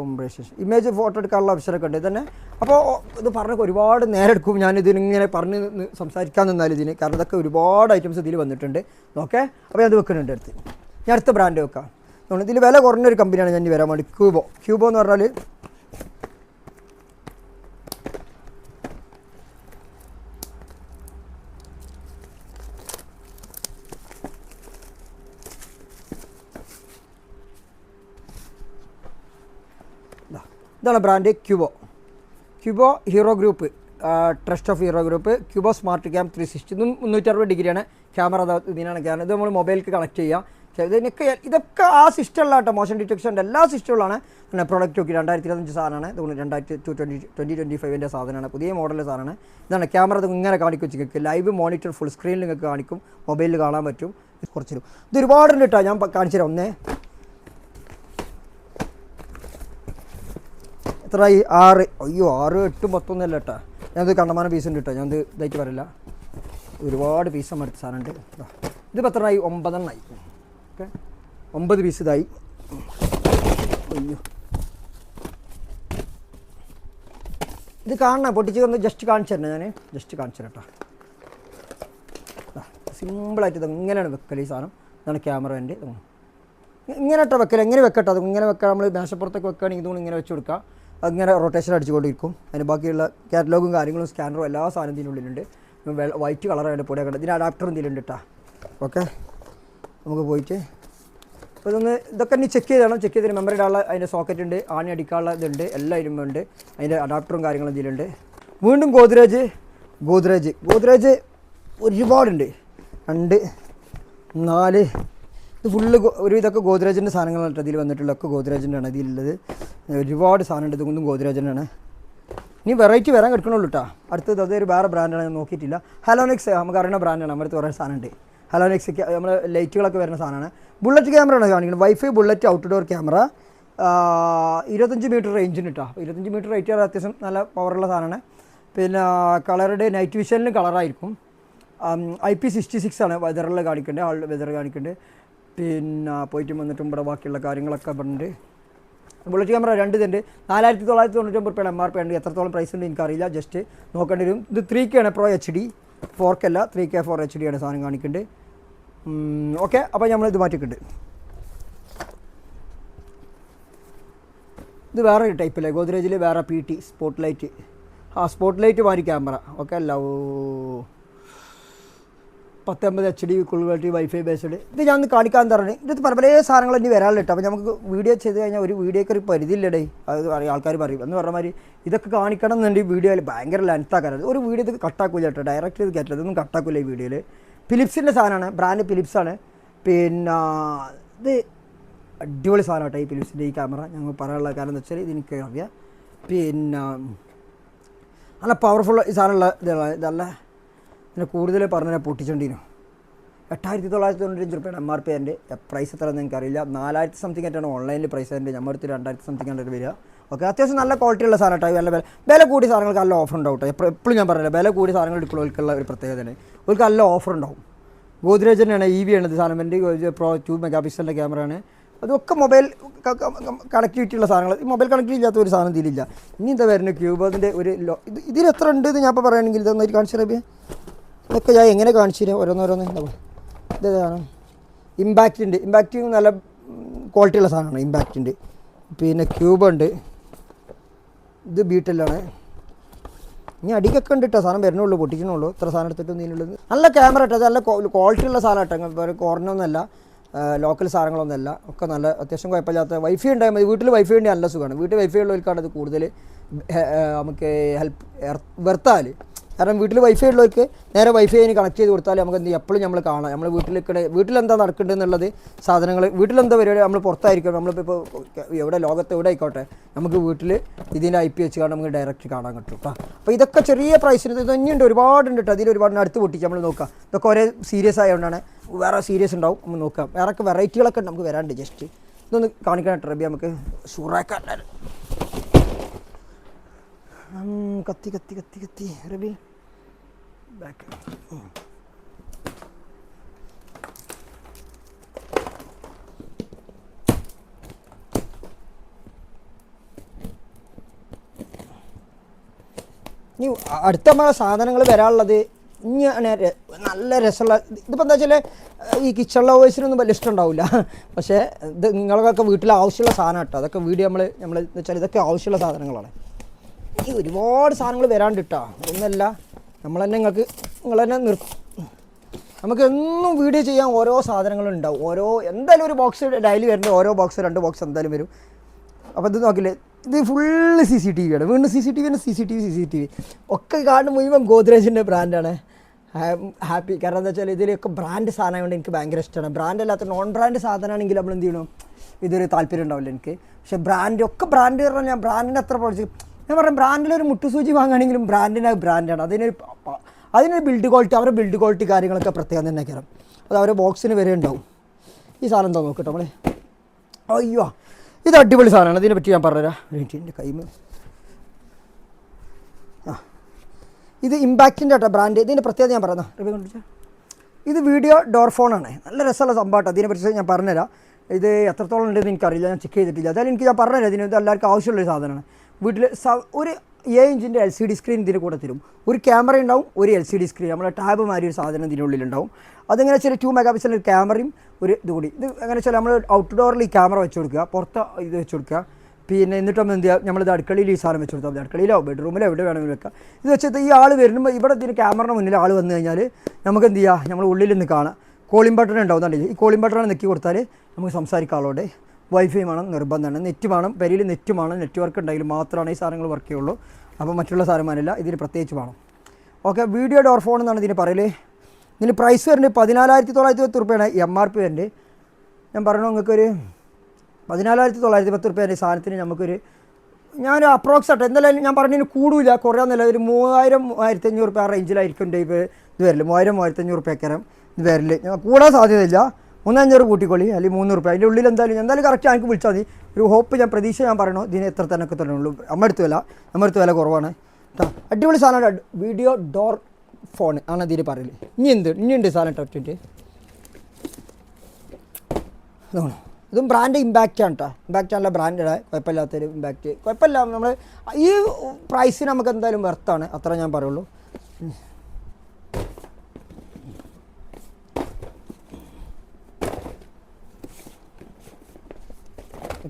S1: compression image photo എടുക്കാനുള്ള അവസരമൊക്കെ ഉണ്ട്. തന്നെ അപ്പോൾ ഇത് പറഞ്ഞൊക്കെ ഒരുപാട് നേരം എടുക്കും. ഞാൻ ഇതിനിങ്ങനെ പറഞ്ഞ് സംസാരിക്കാൻ നിന്നാൽ ഇതിന്. കാരണം ഇതൊക്കെ ഒരുപാട് ഐറ്റംസ് ഇതിൽ വന്നിട്ടുണ്ട്. ഓക്കെ അപ്പോൾ ഞാൻ ഇത് വെക്കുന്നുണ്ട് അടുത്ത്. ഞാൻ അടുത്ത ബ്രാൻഡ് വെക്കാം. ഇതിൽ വില കുറഞ്ഞൊരു കമ്പനിയാണ് ഞാൻ വരാൻ വേണ്ടി ക്യൂബോ ക്യൂബോ എന്ന് പറഞ്ഞാൽ ഇതാ. ഇതാണ് brand Qubo Qubo Hero group trust of Hero group Qubo smart cam three sixty ഇതും മുന്നൂറ്ററുപത് ഡിഗ്രിയാണ്. ക്യാമറ ഇതിനാണ് ക്യാമറ ഇത് നമ്മൾ മൊബൈലിലേക്ക് കണക്ട് ചെയ്യാം. ഇതിനൊക്കെ ഇതൊക്കെ ആ സിസ്റ്റമുള്ള കേട്ടോ മോഷൻ ഡിറ്റക്ഷന്റെ എല്ലാ സിസ്റ്റമുള്ളതാണ് പിന്നെ പ്രോഡക്റ്റ് നോക്കി രണ്ടായിരത്തി ഇരുപത്തഞ്ച് സാധനമാണ് ഇതുകൊണ്ട് രണ്ടായിരത്തി ടു ട്വന്റി ട്വന്റി ട്വന്റി ഫൈവിന്റെ സാധനമാണ് പുതിയ മോഡലിന്റെ സാധനമാണ് ഇതാണ് ക്യാമറ ഇങ്ങനെ കാണിക്കും നിങ്ങൾക്ക്. ലൈവ് മോണിറ്റർ ഫുൾ സ്ക്രീനിൽ നിങ്ങൾക്ക് കാണിക്കും. മൊബൈലിൽ കാണാൻ പറ്റും. കുറച്ച് ഇത് ഒരുപാടുണ്ട് കേട്ടോ ഞാൻ കാണിച്ചു തരാം ഒന്നേ. എത്രയായി ആറ്. അയ്യോ ആറ് എട്ടും പത്തൊന്നല്ല കേട്ടോ ഞാനത് കണ്ടമാനം പീസ് ഉണ്ട് കേട്ടോ ഞാനത് ഇതായിട്ട് പറയില്ല. ഒരുപാട് പീസ് നമ്മൾ എടുത്ത സാധനമുണ്ട്. ഇത് ഇതിപ്പോൾ എത്രയായി? ഒമ്പതെണ്ണായി. ഓക്കെ. ഒമ്പത് പീസ് ഇതായി. അയ്യോ. ഇത് കാണണം? പൊട്ടിച്ച് ഒന്ന് ജസ്റ്റ് കാണിച്ചു തരണേ ഞാൻ ജസ്റ്റ് കാണിച്ചു തരാം കേട്ടോ സിമ്പിളായിട്ട് ഇത് ഇങ്ങനെയാണ് വെക്കൽ ഈ സാധനം? ഇതാണ് ക്യാമറേന്റെ ഇങ്ങനെ കേട്ടോ വെക്കൽ എങ്ങനെ വെക്കട്ടെ? അത് ഇങ്ങനെ വെക്കാം. നമ്മൾ മേശപ്പുറത്തൊക്കെ വെക്കുകയാണെങ്കിൽ ഇതുകൊണ്ട് ഇങ്ങനെ വെച്ച് കൊടുക്കുക അങ്ങനെ റൊട്ടേഷൻ അടിച്ചുകൊണ്ടിരിക്കും. അതിന് ബാക്കിയുള്ള കാറ്റലോഗും കാര്യങ്ങളും സ്കാനറും എല്ലാ സാധനം ഇതിനുള്ളിലുണ്ട് വൈറ്റ് വൈറ്റ് കളറായിട്ട് പൊടിയൊക്കെ ഉണ്ട് ഇതിന് എന്തെങ്കിലും ഇതിലുണ്ട് കേട്ടോ ഓക്കെ നമുക്ക് പോയിട്ട്. അപ്പോൾ ഇതൊന്ന് ഇതൊക്കെ ഇനി ചെക്ക് ചെയ്തതാണ് ചെക്ക് ചെയ്തിട്ട് മെമ്മറി ഇടാനുള്ള അതിന്റെ സോക്കറ്റ് ഉണ്ട്. ആണി അടിക്കാനുള്ള ഇതുണ്ട്. എല്ലാം ഇരുമ്പുണ്ട് അതിന്റെ അഡാപ്റ്ററും കാര്യങ്ങളും ഇതിലുണ്ട്. വീണ്ടും ഗോദ്രേജ്. ഗോദ്രേജ്. ഗോദ്രേജ് ഒരുപാടുണ്ട്. രണ്ട് നാല് ഇത് ഫുള്ള് ഒരു ഇതൊക്കെ ഗോദ്രേജിന്റെ സാധനങ്ങളാണ് ഇതിൽ വന്നിട്ടുള്ള ഒക്കെ ഗോദ്രേജിന്റെ ആണ് ഇതിലുള്ളത് ഒരുപാട് സാധനം ഉണ്ട് ഇതൊന്നും ഗോദ്രേജിന്റെ ആണ് ഇനി വെറൈറ്റി വരാൻ കിടക്കണുള്ളൂ കേട്ടോ. അടുത്തത് അതൊരു വേറെ ബ്രാൻഡാണ് ഞാൻ നോക്കിയിട്ടില്ല. ഹലോണിക്സ് നമുക്ക് അറിയുന്ന ബ്രാൻഡാണ് നമ്മുടെ കുറേ സാധനമുണ്ട്. ഹലോണിക്സ് നമ്മൾ ലൈറ്റുകളൊക്കെ വരുന്ന സാധനമാണ്. ബുള്ളറ്റ് ക്യാമറയാണ് കാണിക്കുന്നത്. വൈഫൈ ബുള്ളറ്റ് ഔട്ട്ഡോർ ക്യാമറ ഇരുപത്തഞ്ച് മീറ്റർ റേഞ്ചിന് കേട്ടോ ഇരുപത്തഞ്ച് മീറ്റർ റേറ്റ് അത്യാവശ്യം നല്ല പവറുള്ള സാധനമാണ്. പിന്നെ കളറുടെ നൈറ്റ് വിഷനിലും കളറായിരിക്കും ഐ പി സിക്സ്റ്റി സിക്സ് ആണ് വെതറിൽ കാണിക്കേണ്ടത് വെതർ കാണിക്കേണ്ടത് പിന്നെ പോയിട്ട് വന്നിട്ടും ഇവിടെ ബാക്കിയുള്ള കാര്യങ്ങളൊക്കെ ഉണ്ട് ബുള്ളറ്റ് ക്യാമറ രണ്ട് ഇതുണ്ട്. നാലായിരത്തി തൊള്ളായിരത്തി തൊണ്ണൂറ്റൊമ്പത് റുപ്യാണ് എം ആർ പി ഉണ്ട്. എത്രത്തോളം പ്രൈസ് ഉണ്ട് എനിക്കറിയില്ല. ജസ്റ്റ് നോക്കേണ്ടി വരും. ഇത് ത്രീ കെ ആണ്. പ്രോ എച്ച് ഡി അല്ല. Three K four H D ആണ് സാധനം കാണിക്കുന്നുണ്ട് ഓക്കെ അപ്പോൾ നമ്മൾ ഇത് മാറ്റിക്കിട്ടുണ്ട് ഇത് വേറെ ടൈപ്പല്ലേ ഗോദ്രേജിൽ വേറെ പി ടി സ്പോട്ട് ലൈറ്റ് ആ സ്പോട്ട് ലൈറ്റ് മാറി ക്യാമറ. ഓക്കെ ഓ പത്തൊമ്പത് H D quality wifi based ഇത് ഞാൻ ഒന്ന് കാണിക്കാൻ തരണേ. ഇതിനകത്ത് പല പല സാധനങ്ങൾ ഇനി വരാനില്ല കേട്ടോ അപ്പോൾ നമുക്ക് വീഡിയോ ചെയ്ത് കഴിഞ്ഞാൽ ഒരു വീഡിയോയ്ക്ക് ഒരു പരിധിയില്ലടേ. അത് ആൾക്കാർ പറയും. എന്ന് പറഞ്ഞ മാതിരി ഇതൊക്കെ കാണിക്കണം എന്നുണ്ടെങ്കിൽ വീഡിയോയിൽ ഭയങ്കര ലെൻത്താക്കാറുണ്ട് ഒരു വീഡിയോ ഇത് കട്ടാക്കൂല കേട്ടോ. ഡയറക്റ്റ് ഇത് കയറ്റില്ല ഇതൊന്നും കട്ടാക്കൂല ഈ വീഡിയോയിൽ ഫിലിപ്സിന്റെ സാധനമാണ്. ബ്രാൻഡ് ഫിലിപ്സാണ് പിന്നെ ഇത് അടിപൊളി സാധനം കേട്ടോ ഈ ഫിലിപ്സിന്റെ ഈ ക്യാമറ ഞങ്ങൾ പറയാനുള്ള കാരണം എന്ന് വെച്ചാൽ ഇതെനിക്ക് അറിയാം പിന്നെ നല്ല പവർഫുൾ ഈ സാധനമുള്ള ഇതാണ് ഇതല്ല. പിന്നെ കൂടുതൽ പറഞ്ഞാൽ പൊട്ടിച്ചോണ്ടിനു എട്ടായിരത്തി തൊള്ളായിരത്തി തൊണ്ണൂറ്റഞ്ച് റുപ്യാണ് എം ആർ പി എന്റെ. പ്രൈസ് എത്രയെന്ന് എനിക്കറിയില്ല. നാലായിരത്തി സംതിങ് ആയിട്ടാണ് ഓൺലൈനിൽ പ്രൈസ് എന്റെ. ഞമ്മടുത്ത് രണ്ടായിരത്തി സംതിങ് ആണ് വരിക. ഓക്കെ അത്യാവശ്യം നല്ല ക്വാളിറ്റി ഉള്ള സാധനം കേട്ടോ നല്ല വില വില കൂടിയ സാധനങ്ങൾക്ക് നല്ല ഓഫർ ഉണ്ടാവും കേട്ടോ എപ്പോഴും ഞാൻ പറഞ്ഞില്ല വില കൂടിയ സാധനങ്ങൾ എടുക്കുന്നവർക്കുള്ള ഒരു പ്രത്യേകതയാണ് അവർക്ക് നല്ല ഓഫർ ഉണ്ടാവും. ഗോദ്രേജ് തന്നെയാണ് ഇ വി ആണ് സാധനം. എന്റെ പ്രോ ടു മെഗാ പിക്സലിന്റെ ക്യാമറയാണ് അതൊക്കെ മൊബൈൽ കണക്ടിവിറ്റി ഉള്ള സാധനങ്ങൾ. ഈ മൊബൈൽ കണക്ടിവിറ്റി ഇല്ലാത്ത ഒരു സാധനം ഇതിലില്ല. ഇനി എന്താ വരുന്നത് ക്യൂബതിന്റെ ഒരു ലോ ഇത് ഇതിൽ എത്ര ഉണ്ട് എന്ന് ഞാൻ ഇപ്പോൾ പറയുകയാണെങ്കിൽ ഇതൊന്നും കാണിച്ചു ഇതൊക്കെ ഞാൻ എങ്ങനെ കാണിച്ചു ഓരോന്നോരോന്ന് ഉണ്ടാവും ഇതാണ്. ഇമ്പാക്റ്റ് ഉണ്ട് ഇമ്പാക്റ്റ് നല്ല ക്വാളിറ്റി ഉള്ള സാധനമാണ് ഇമ്പാക്റ്റ് ഉണ്ട് പിന്നെ ക്യൂബ് ഉണ്ട്. ഇത് ബീറ്റലാണ് ഇനി അടിക്കൊക്കെ ഉണ്ട് കേട്ടോ സാധനം വരണുള്ളൂ പൊട്ടിക്കണുള്ളൂ. ഇത്ര സാധനം എടുത്തിട്ടൊന്നും ഇതിനുള്ളത് നല്ല ക്യാമറ കേട്ടോ നല്ല ക്വാളിറ്റി ഉള്ള സാധനം കേട്ടോ ഇപ്പോൾ കോർണൊന്നുമല്ല ലോക്കൽ സാധനങ്ങളൊന്നുമല്ല ഒക്കെ നല്ല അത്യാവശ്യം കുഴപ്പമില്ലാത്ത വൈഫൈ ഉണ്ടായാൽ വീട്ടിൽ വൈഫൈ ഉണ്ടെങ്കിൽ നല്ല സുഖമാണ്. വീട്ടിൽ വൈഫൈ ഉള്ളവർക്കാണ് അത് കൂടുതൽ നമുക്ക് ഹെൽപ്പ് വെർത്താൽ കാരണം വീട്ടിൽ വൈഫൈ ഉള്ളവർക്ക് നേരെ വൈഫൈ അതിന് കണക്ട് ചെയ്ത് കൊടുത്താൽ നമുക്ക് എന്ത് എപ്പോഴും നമ്മൾ കാണാം. നമ്മൾ വീട്ടിലേക്കിടെ വീട്ടിലെന്താ നടക്കേണ്ടത് എന്നുള്ളത് സാധനങ്ങൾ വീട്ടിലെന്താ പരിപാടി? നമ്മൾ പുറത്തായിരിക്കും നമ്മളിപ്പോൾ എവിടെ ലോകത്ത് എവിടെ ആയിക്കോട്ടെ നമുക്ക് വീട്ടിൽ ഇതിന്റെ ഐ പി വെച്ച് കാണാൻ നമുക്ക് ഡയറക്റ്റ് കാണാൻ കിട്ടും അപ്പോൾ ഇതൊക്കെ ചെറിയ പ്രൈസിന് ഇത് തന്നെയുണ്ട് ഒരുപാടുണ്ട് കേട്ടോ അതിൽ ഒരുപാട് അടുത്ത് പൊട്ടിച്ച് നമ്മൾ നോക്കാം. ഇതൊക്കെ ഒരേ സീരിയസ് ആയതുകൊണ്ടാണ് വേറെ സീരിയസ് ഉണ്ടാവും നമ്മൾ നോക്കാം. വേറെ വെറൈറ്റികളൊക്കെ ഉണ്ട്. നമുക്ക് വരാണ്ട് ജസ്റ്റ് ഇതൊന്ന് കാണിക്കണം ട്രബി നമുക്ക്. ഷൂറാക്കാൻ കത്തി കത്തി കത്തി കത്തി. റബി. ബാക്ക് ഇനി അടുത്ത നമ്മളെ സാധനങ്ങൾ വരാനുള്ളത് ഇനി നല്ല രസമുള്ള ഇതിപ്പോൾ എന്താ വെച്ചാൽ ഈ കിച്ചൺ ലവേഴ്സിനൊന്നും വലിയ ഇഷ്ടം ഉണ്ടാവില്ല പക്ഷേ ഇത് നിങ്ങൾക്കൊക്കെ വീട്ടിൽ ആവശ്യമുള്ള സാധനം കേട്ടോ. അതൊക്കെ വീഡിയോ നമ്മൾ നമ്മൾ വെച്ചാൽ ഇതൊക്കെ ആവശ്യമുള്ള സാധനങ്ങളാണ്. ഈ ഒരുപാട് സാധനങ്ങൾ വരാണ്ട് കിട്ടാം ഒന്നല്ല നമ്മൾ തന്നെ നിങ്ങൾക്ക് നിങ്ങൾ തന്നെ നിർ നമുക്ക് എന്നും വീഡിയോ ചെയ്യാൻ ഓരോ സാധനങ്ങളും ഉണ്ടാവും. ഓരോ എന്തായാലും ഒരു ബോക്സ് ഡെയിലി വരുന്ന ഓരോ ബോക്സ് രണ്ട് ബോക്സ് എന്തായാലും വരും. അപ്പോൾ ഇത് നോക്കില്ലേ? ഇത് full C C T V ആണ്. വീണ്ടും C C T V C C T V C C T V ഒക്കെ കാണുന്ന മുഴുവൻ ഗോദ്രേജിന്റെ ബ്രാൻഡാണ് ഹാപ്പി. കാരണം എന്താ വെച്ചാൽ ഇതിലൊക്കെ ബ്രാൻഡ് സാധനം കൊണ്ട് എനിക്ക് ഭയങ്കര ഇഷ്ടമാണ് ബ്രാൻഡ് അല്ലാത്ത നോൺ ബ്രാൻഡ് സാധനമാണെങ്കിൽ നമ്മൾ എന്ത് ചെയ്യണം? ഇതൊരു താല്പര്യം ഉണ്ടാവില്ല എനിക്ക്. പക്ഷേ ബ്രാൻഡ് ഒക്കെ ബ്രാൻഡ് പറഞ്ഞാൽ ഞാൻ ബ്രാൻഡിന്റെ അത്ര പഠിച്ചു ഞാൻ പറയാം ബ്രാൻഡിലൊരു മുട്ടുസൂചി വാങ്ങുകയാണെങ്കിലും ബ്രാൻഡിന്റെ ബ്രാൻഡാണ്. അതിനൊരു അതിനൊരു ബിൽഡ് ക്വാളിറ്റി അവരുടെ ബിൽഡ് ക്വാളിറ്റി കാര്യങ്ങളൊക്കെ പ്രത്യേകം തന്നെ കയറും അത് അവരുടെ ബോക്സിന് വരെ ഉണ്ടാവും. ഈ സാധനം എന്താ നോക്കട്ടെ നമ്മളെ അയ്യോ ഇത് അടിപൊളി സാധനമാണ്. ഇതിനെ പറ്റി ഞാൻ പറഞ്ഞുതരാം. എന്റെ കൈമ. ആ ഇത് ഇമ്പാക്റ്റിന്റെ കേട്ടോ ബ്രാൻഡ് ഇതിന്റെ പ്രത്യേകത ഞാൻ പറയുന്നത് റിവ്യൂ കണ്ടിച്ചാ ഇത് വീഡിയോ ഡോർ ഫോണാണ് നല്ല രസമുള്ള സംഭവം കേട്ടോ. ഇതിനെപ്പറ്റി ഞാൻ പറഞ്ഞുതരാം. ഇത് എത്രത്തോളം ഉണ്ടെന്ന് എനിക്കറിയില്ല. ഞാൻ ചെക്ക് ചെയ്തിട്ടില്ല. അതായത് എനിക്ക് ഞാൻ പറഞ്ഞുതരാം. ഇതിന് ഇത് എല്ലാവർക്കും ആവശ്യമുള്ളൊരു സാധനമാണ്. വീട്ടിൽ ഒരു എ ഇഞ്ചിന്റെ എൽ സി ഡി സ്ക്രീൻ ഇതിന്റെ കൂടെ തരും. ഒരു ക്യാമറ ഉണ്ടാവും ഒരു എൽ സി ഡി സ്ക്രീൻ നമ്മുടെ ടാബ് മാതിരി ഒരു സാധനം ഇതിനുള്ളിലുണ്ടാവും അതെങ്ങനെ വെച്ചാൽ ടു മെഗാ പിക്സൽ ഒരു ക്യാമറയും ഒരു ഇത് കൂടി. ഇത് എങ്ങനെ വെച്ചാൽ നമ്മൾ ഔട്ട്ഡോറിൽ ഈ ക്യാമറ വെച്ച് കൊടുക്കുക പുറത്ത് ഇത് വെച്ച് കൊടുക്കുക. പിന്നെ എന്നിട്ട് നമ്മൾ എന്ത് ചെയ്യുക? നമ്മളിത് അടുക്കളയിൽ ഈ സാധനം വെച്ച് കൊടുത്താൽ അടുക്കളയിലോ ബെഡ്റൂമിലോ എവിടെ വേണമെങ്കിലും വെക്കാം. ഇത് വെച്ചിട്ട് ഈ ആൾ വരുമ്പോൾ ഇവിടെ ഇതിന് ക്യാമറയുടെ മുന്നിൽ ആൾ വന്നു കഴിഞ്ഞാൽ നമുക്ക് എന്ത് ചെയ്യുക നമ്മൾ ഉള്ളിൽ നിന്ന് കാണാം. കോളിംഗ് ബട്ടൺ ഉണ്ടാവുന്നുണ്ടെങ്കിൽ ഈ കോളിംഗ് ബട്ടൺ നെക്കി കൊടുത്താൽ നമുക്ക് സംസാരിക്കാം ആളോട് വൈഫൈ വേണം നിർബന്ധമാണ്. നെറ്റ് വേണം പെരിയിൽ നെറ്റ് വേണം നെറ്റ്വർക്ക് ഉണ്ടെങ്കിൽ മാത്രമാണ് ഈ സാധനങ്ങൾ വർക്ക് ചെയ്യുള്ളൂ. അപ്പോൾ മറ്റുള്ള സാധനമാരില്ല ഇതിന് പ്രത്യേകിച്ച് വേണം. ഓക്കെ വീഡിയോ ഡോർ ഫോൺ എന്നാണ് ഇതിന് പറയൽ ഇതിന് പ്രൈസ് വരുന്നത് പതിനാലായിരത്തി തൊള്ളായിരത്തി പത്ത് റുപ്യാണ് എം ആർ പി വരുന്നത്. ഞാൻ പറഞ്ഞു നിങ്ങൾക്കൊരു പതിനാലായിരത്തി തൊള്ളായിരത്തി പത്ത് റുപ്യ സാധനത്തിന് നമുക്കൊരു ഞാൻ അപ്രോക്സ് ആട്ടെ എന്തായാലും ഞാൻ പറഞ്ഞതിന് കൂടില്ല കുറയാന്നല്ല ഒരു മൂവായിരം മൂവായിരത്തി അഞ്ഞൂറ് റുപ്യ ആ റേഞ്ചിലായിരിക്കും ഇത് വരില്ല മൂവായിരം മൂവായിരത്തി അഞ്ഞൂറ് റുപ്യക്കരം ഇത് വരില്ല കൂടാൻ സാധ്യതയില്ല. മൂന്നഞ്ഞൂറ് കൂട്ടിക്കൊള്ളി അല്ലെങ്കിൽ മൂന്ന് റുപ്യ അതിന്റെ ഉള്ളിൽ എന്തായാലും എന്തായാലും കറക്റ്റ് എനിക്ക് വിളിച്ചാൽ മതി. ഒരു ഹോപ്പ് ഞാൻ പ്രതീക്ഷ ഞാൻ പറയണോ. ഇതിന് എത്ര തന്നെ ഒക്കെ തന്നെ ഉള്ളൂ അമ്മടുത്ത് വില അമ്മടുത്ത് വില കുറവാണ്. അടിപൊളി സാധനം വീഡിയോ ഡോർ ഫോൺ ആണ് ഇതിൽ പറയൽ. ഇനി എന്ത്? ഇനി ഉണ്ട് സാധനം ടച്ചിന്റെ അതാണ് ഇതും ബ്രാൻഡ് ഇമ്പാക്റ്റ് ആണ് കേട്ടോ ഇമ്പാക്റ്റ് ആണല്ലോ ബ്രാൻഡാണ് കുഴപ്പമില്ലാത്തൊരു ഇമ്പാക്റ്റ് കുഴപ്പമില്ല. നമ്മൾ ഈ പ്രൈസിന് നമുക്ക് എന്തായാലും വെർത്താണ് അത്ര ഞാൻ പറയുള്ളൂ.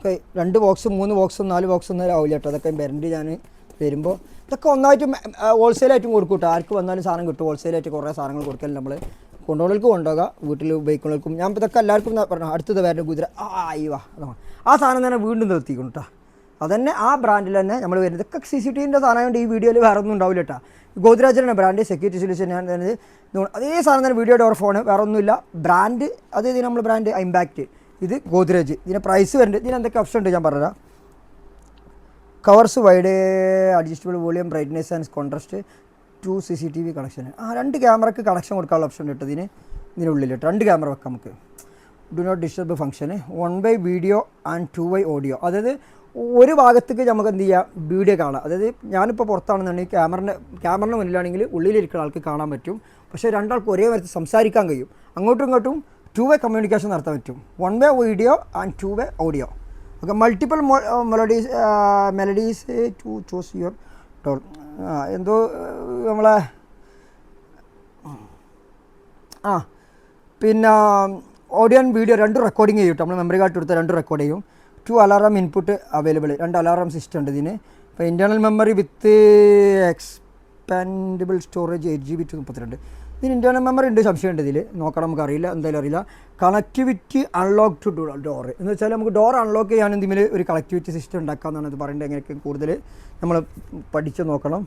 S1: ഒക്കെ രണ്ട് ബോക്സും മൂന്ന് ബോക്സും നാല് ബോക്സും ഒന്നും ആവില്ല കേട്ടോ. അതൊക്കെ വരണ്ട് ഞാൻ വരുമ്പോൾ ഇതൊക്കെ ഒന്നായിട്ടും ഹോൾസെയിലായിട്ടും കൊടുക്കും കേട്ടോ. ആർക്ക് വന്നാലും സാധനം കിട്ടും. ഹോൾസെയിലായിട്ട് കുറേ സാധനങ്ങൾ കൊടുക്കലും നമ്മൾ കൊണ്ടുപോകൾക്ക് കൊണ്ടുപോകുക വീട്ടിൽ ഉപയോഗിക്കുന്നവർക്കും. ഞാൻ ഇതൊക്കെ എല്ലാവർക്കും പറഞ്ഞു അടുത്തത് വേറെ കുതിര ആ വാ അതാണ് ആ സാധനം തന്നെ വീണ്ടും നിർത്തിക്കും കേട്ടോ. അതന്നെ ആ ബ്രാൻഡിൽ തന്നെ നമ്മൾ വരുന്നത്. ഇതൊക്കെ സി സി ടി വിന്റെ സാധനം ഈ വീഡിയോയിൽ വേറെ ഒന്നും ഉണ്ടാവില്ല കേട്ടോ. ഗോദ്രാജിന്റെ ബ്രാൻഡ് സെക്യൂരിറ്റി സൊല്യൂഷൻ ഞാൻ തന്നെ അതേ സാധനം തന്നെ വീഡിയോ ഡോർ ഫോൺ വേറെ ഒന്നുമില്ല. ബ്രാൻഡ് അത് നമ്മൾ ബ്രാൻഡ് ഇമ്പാക്റ്റ് ഇത് ഗോദ്രേജ്. ഇതിന് പ്രൈസ് വരുന്നുണ്ട്. ഇതിന് എന്തൊക്കെ ഓപ്ഷൻ ഉണ്ട് ഞാൻ പറഞ്ഞുതരാം. Covers wide adjustable volume brightness and contrast two C C T V connection ആ രണ്ട് ക്യാമറക്ക് കണക്ഷൻ കൊടുക്കാനുള്ള ഓപ്ഷൻ ഉണ്ട് ഇതിന്. ഇതിനുള്ളിൽ രണ്ട് ക്യാമറ വെക്കാം നമുക്ക്. Do not disturb function one by video and two by audio അതായത് ഒരു ഭാഗത്തേക്ക് നമുക്ക് എന്ത് ചെയ്യാം? വീഡിയോ കാണാം. അതായത് ഞാനിപ്പോൾ പുറത്താണെന്നുണ്ടെങ്കിൽ ക്യാമറിന്റെ ക്യാമറിന്റെ മുന്നിലാണെങ്കിൽ ഉള്ളിലിരിക്കുന്ന ആൾക്ക് കാണാൻ പറ്റും. പക്ഷേ രണ്ടാൾക്ക് ഒരേ നേരത്ത് സംസാരിക്കാൻ കഴിയും. അങ്ങോട്ടും ഇങ്ങോട്ടും ടു വേ കമ്മ്യൂണിക്കേഷൻ നടത്താൻ പറ്റും. One way video and two way audio okay multiple melodies melodies to choose your toll എന്തോ ഏഹ്, നമ്മളെ ആ പിന്നെ ഓഡിയോ ആൻഡ് വീഡിയോ രണ്ടും റെക്കോർഡിങ് ചെയ്യും നമ്മൾ മെമ്മറി കാർഡ് എടുത്ത് രണ്ടും റെക്കോർഡ് ചെയ്യും. ടു അലാറം ഇൻപുട്ട് അവൈലബിൾ രണ്ട് അലാറം സിസ്റ്റം ഉണ്ട് ഇതിന്. ഇപ്പോൾ internal memory with expandable storage eight G B two മുപ്പത്തിരണ്ട്. ഇതിന് ഇന്റേർണൽ മെമ്മറി ഉണ്ട് സംശയമുണ്ട് ഇതിൽ നോക്കണം നമുക്ക് അറിയില്ല എന്തായാലും അറിയില്ല. കണക്ടിവിറ്റി അൺലോക്ക് ടു ഡോർ എന്ന് വെച്ചാൽ നമുക്ക് ഡോർ അൺലോക്ക് ചെയ്യാൻ എന്തെങ്കിലും ഒരു കണക്ടിവിറ്റി സിസ്റ്റം ഉണ്ടാക്കാമെന്നാണ് ഇത് പറയേണ്ടത് എങ്ങനെയൊക്കെ കൂടുതൽ നമ്മൾ പഠിച്ച് നോക്കണം.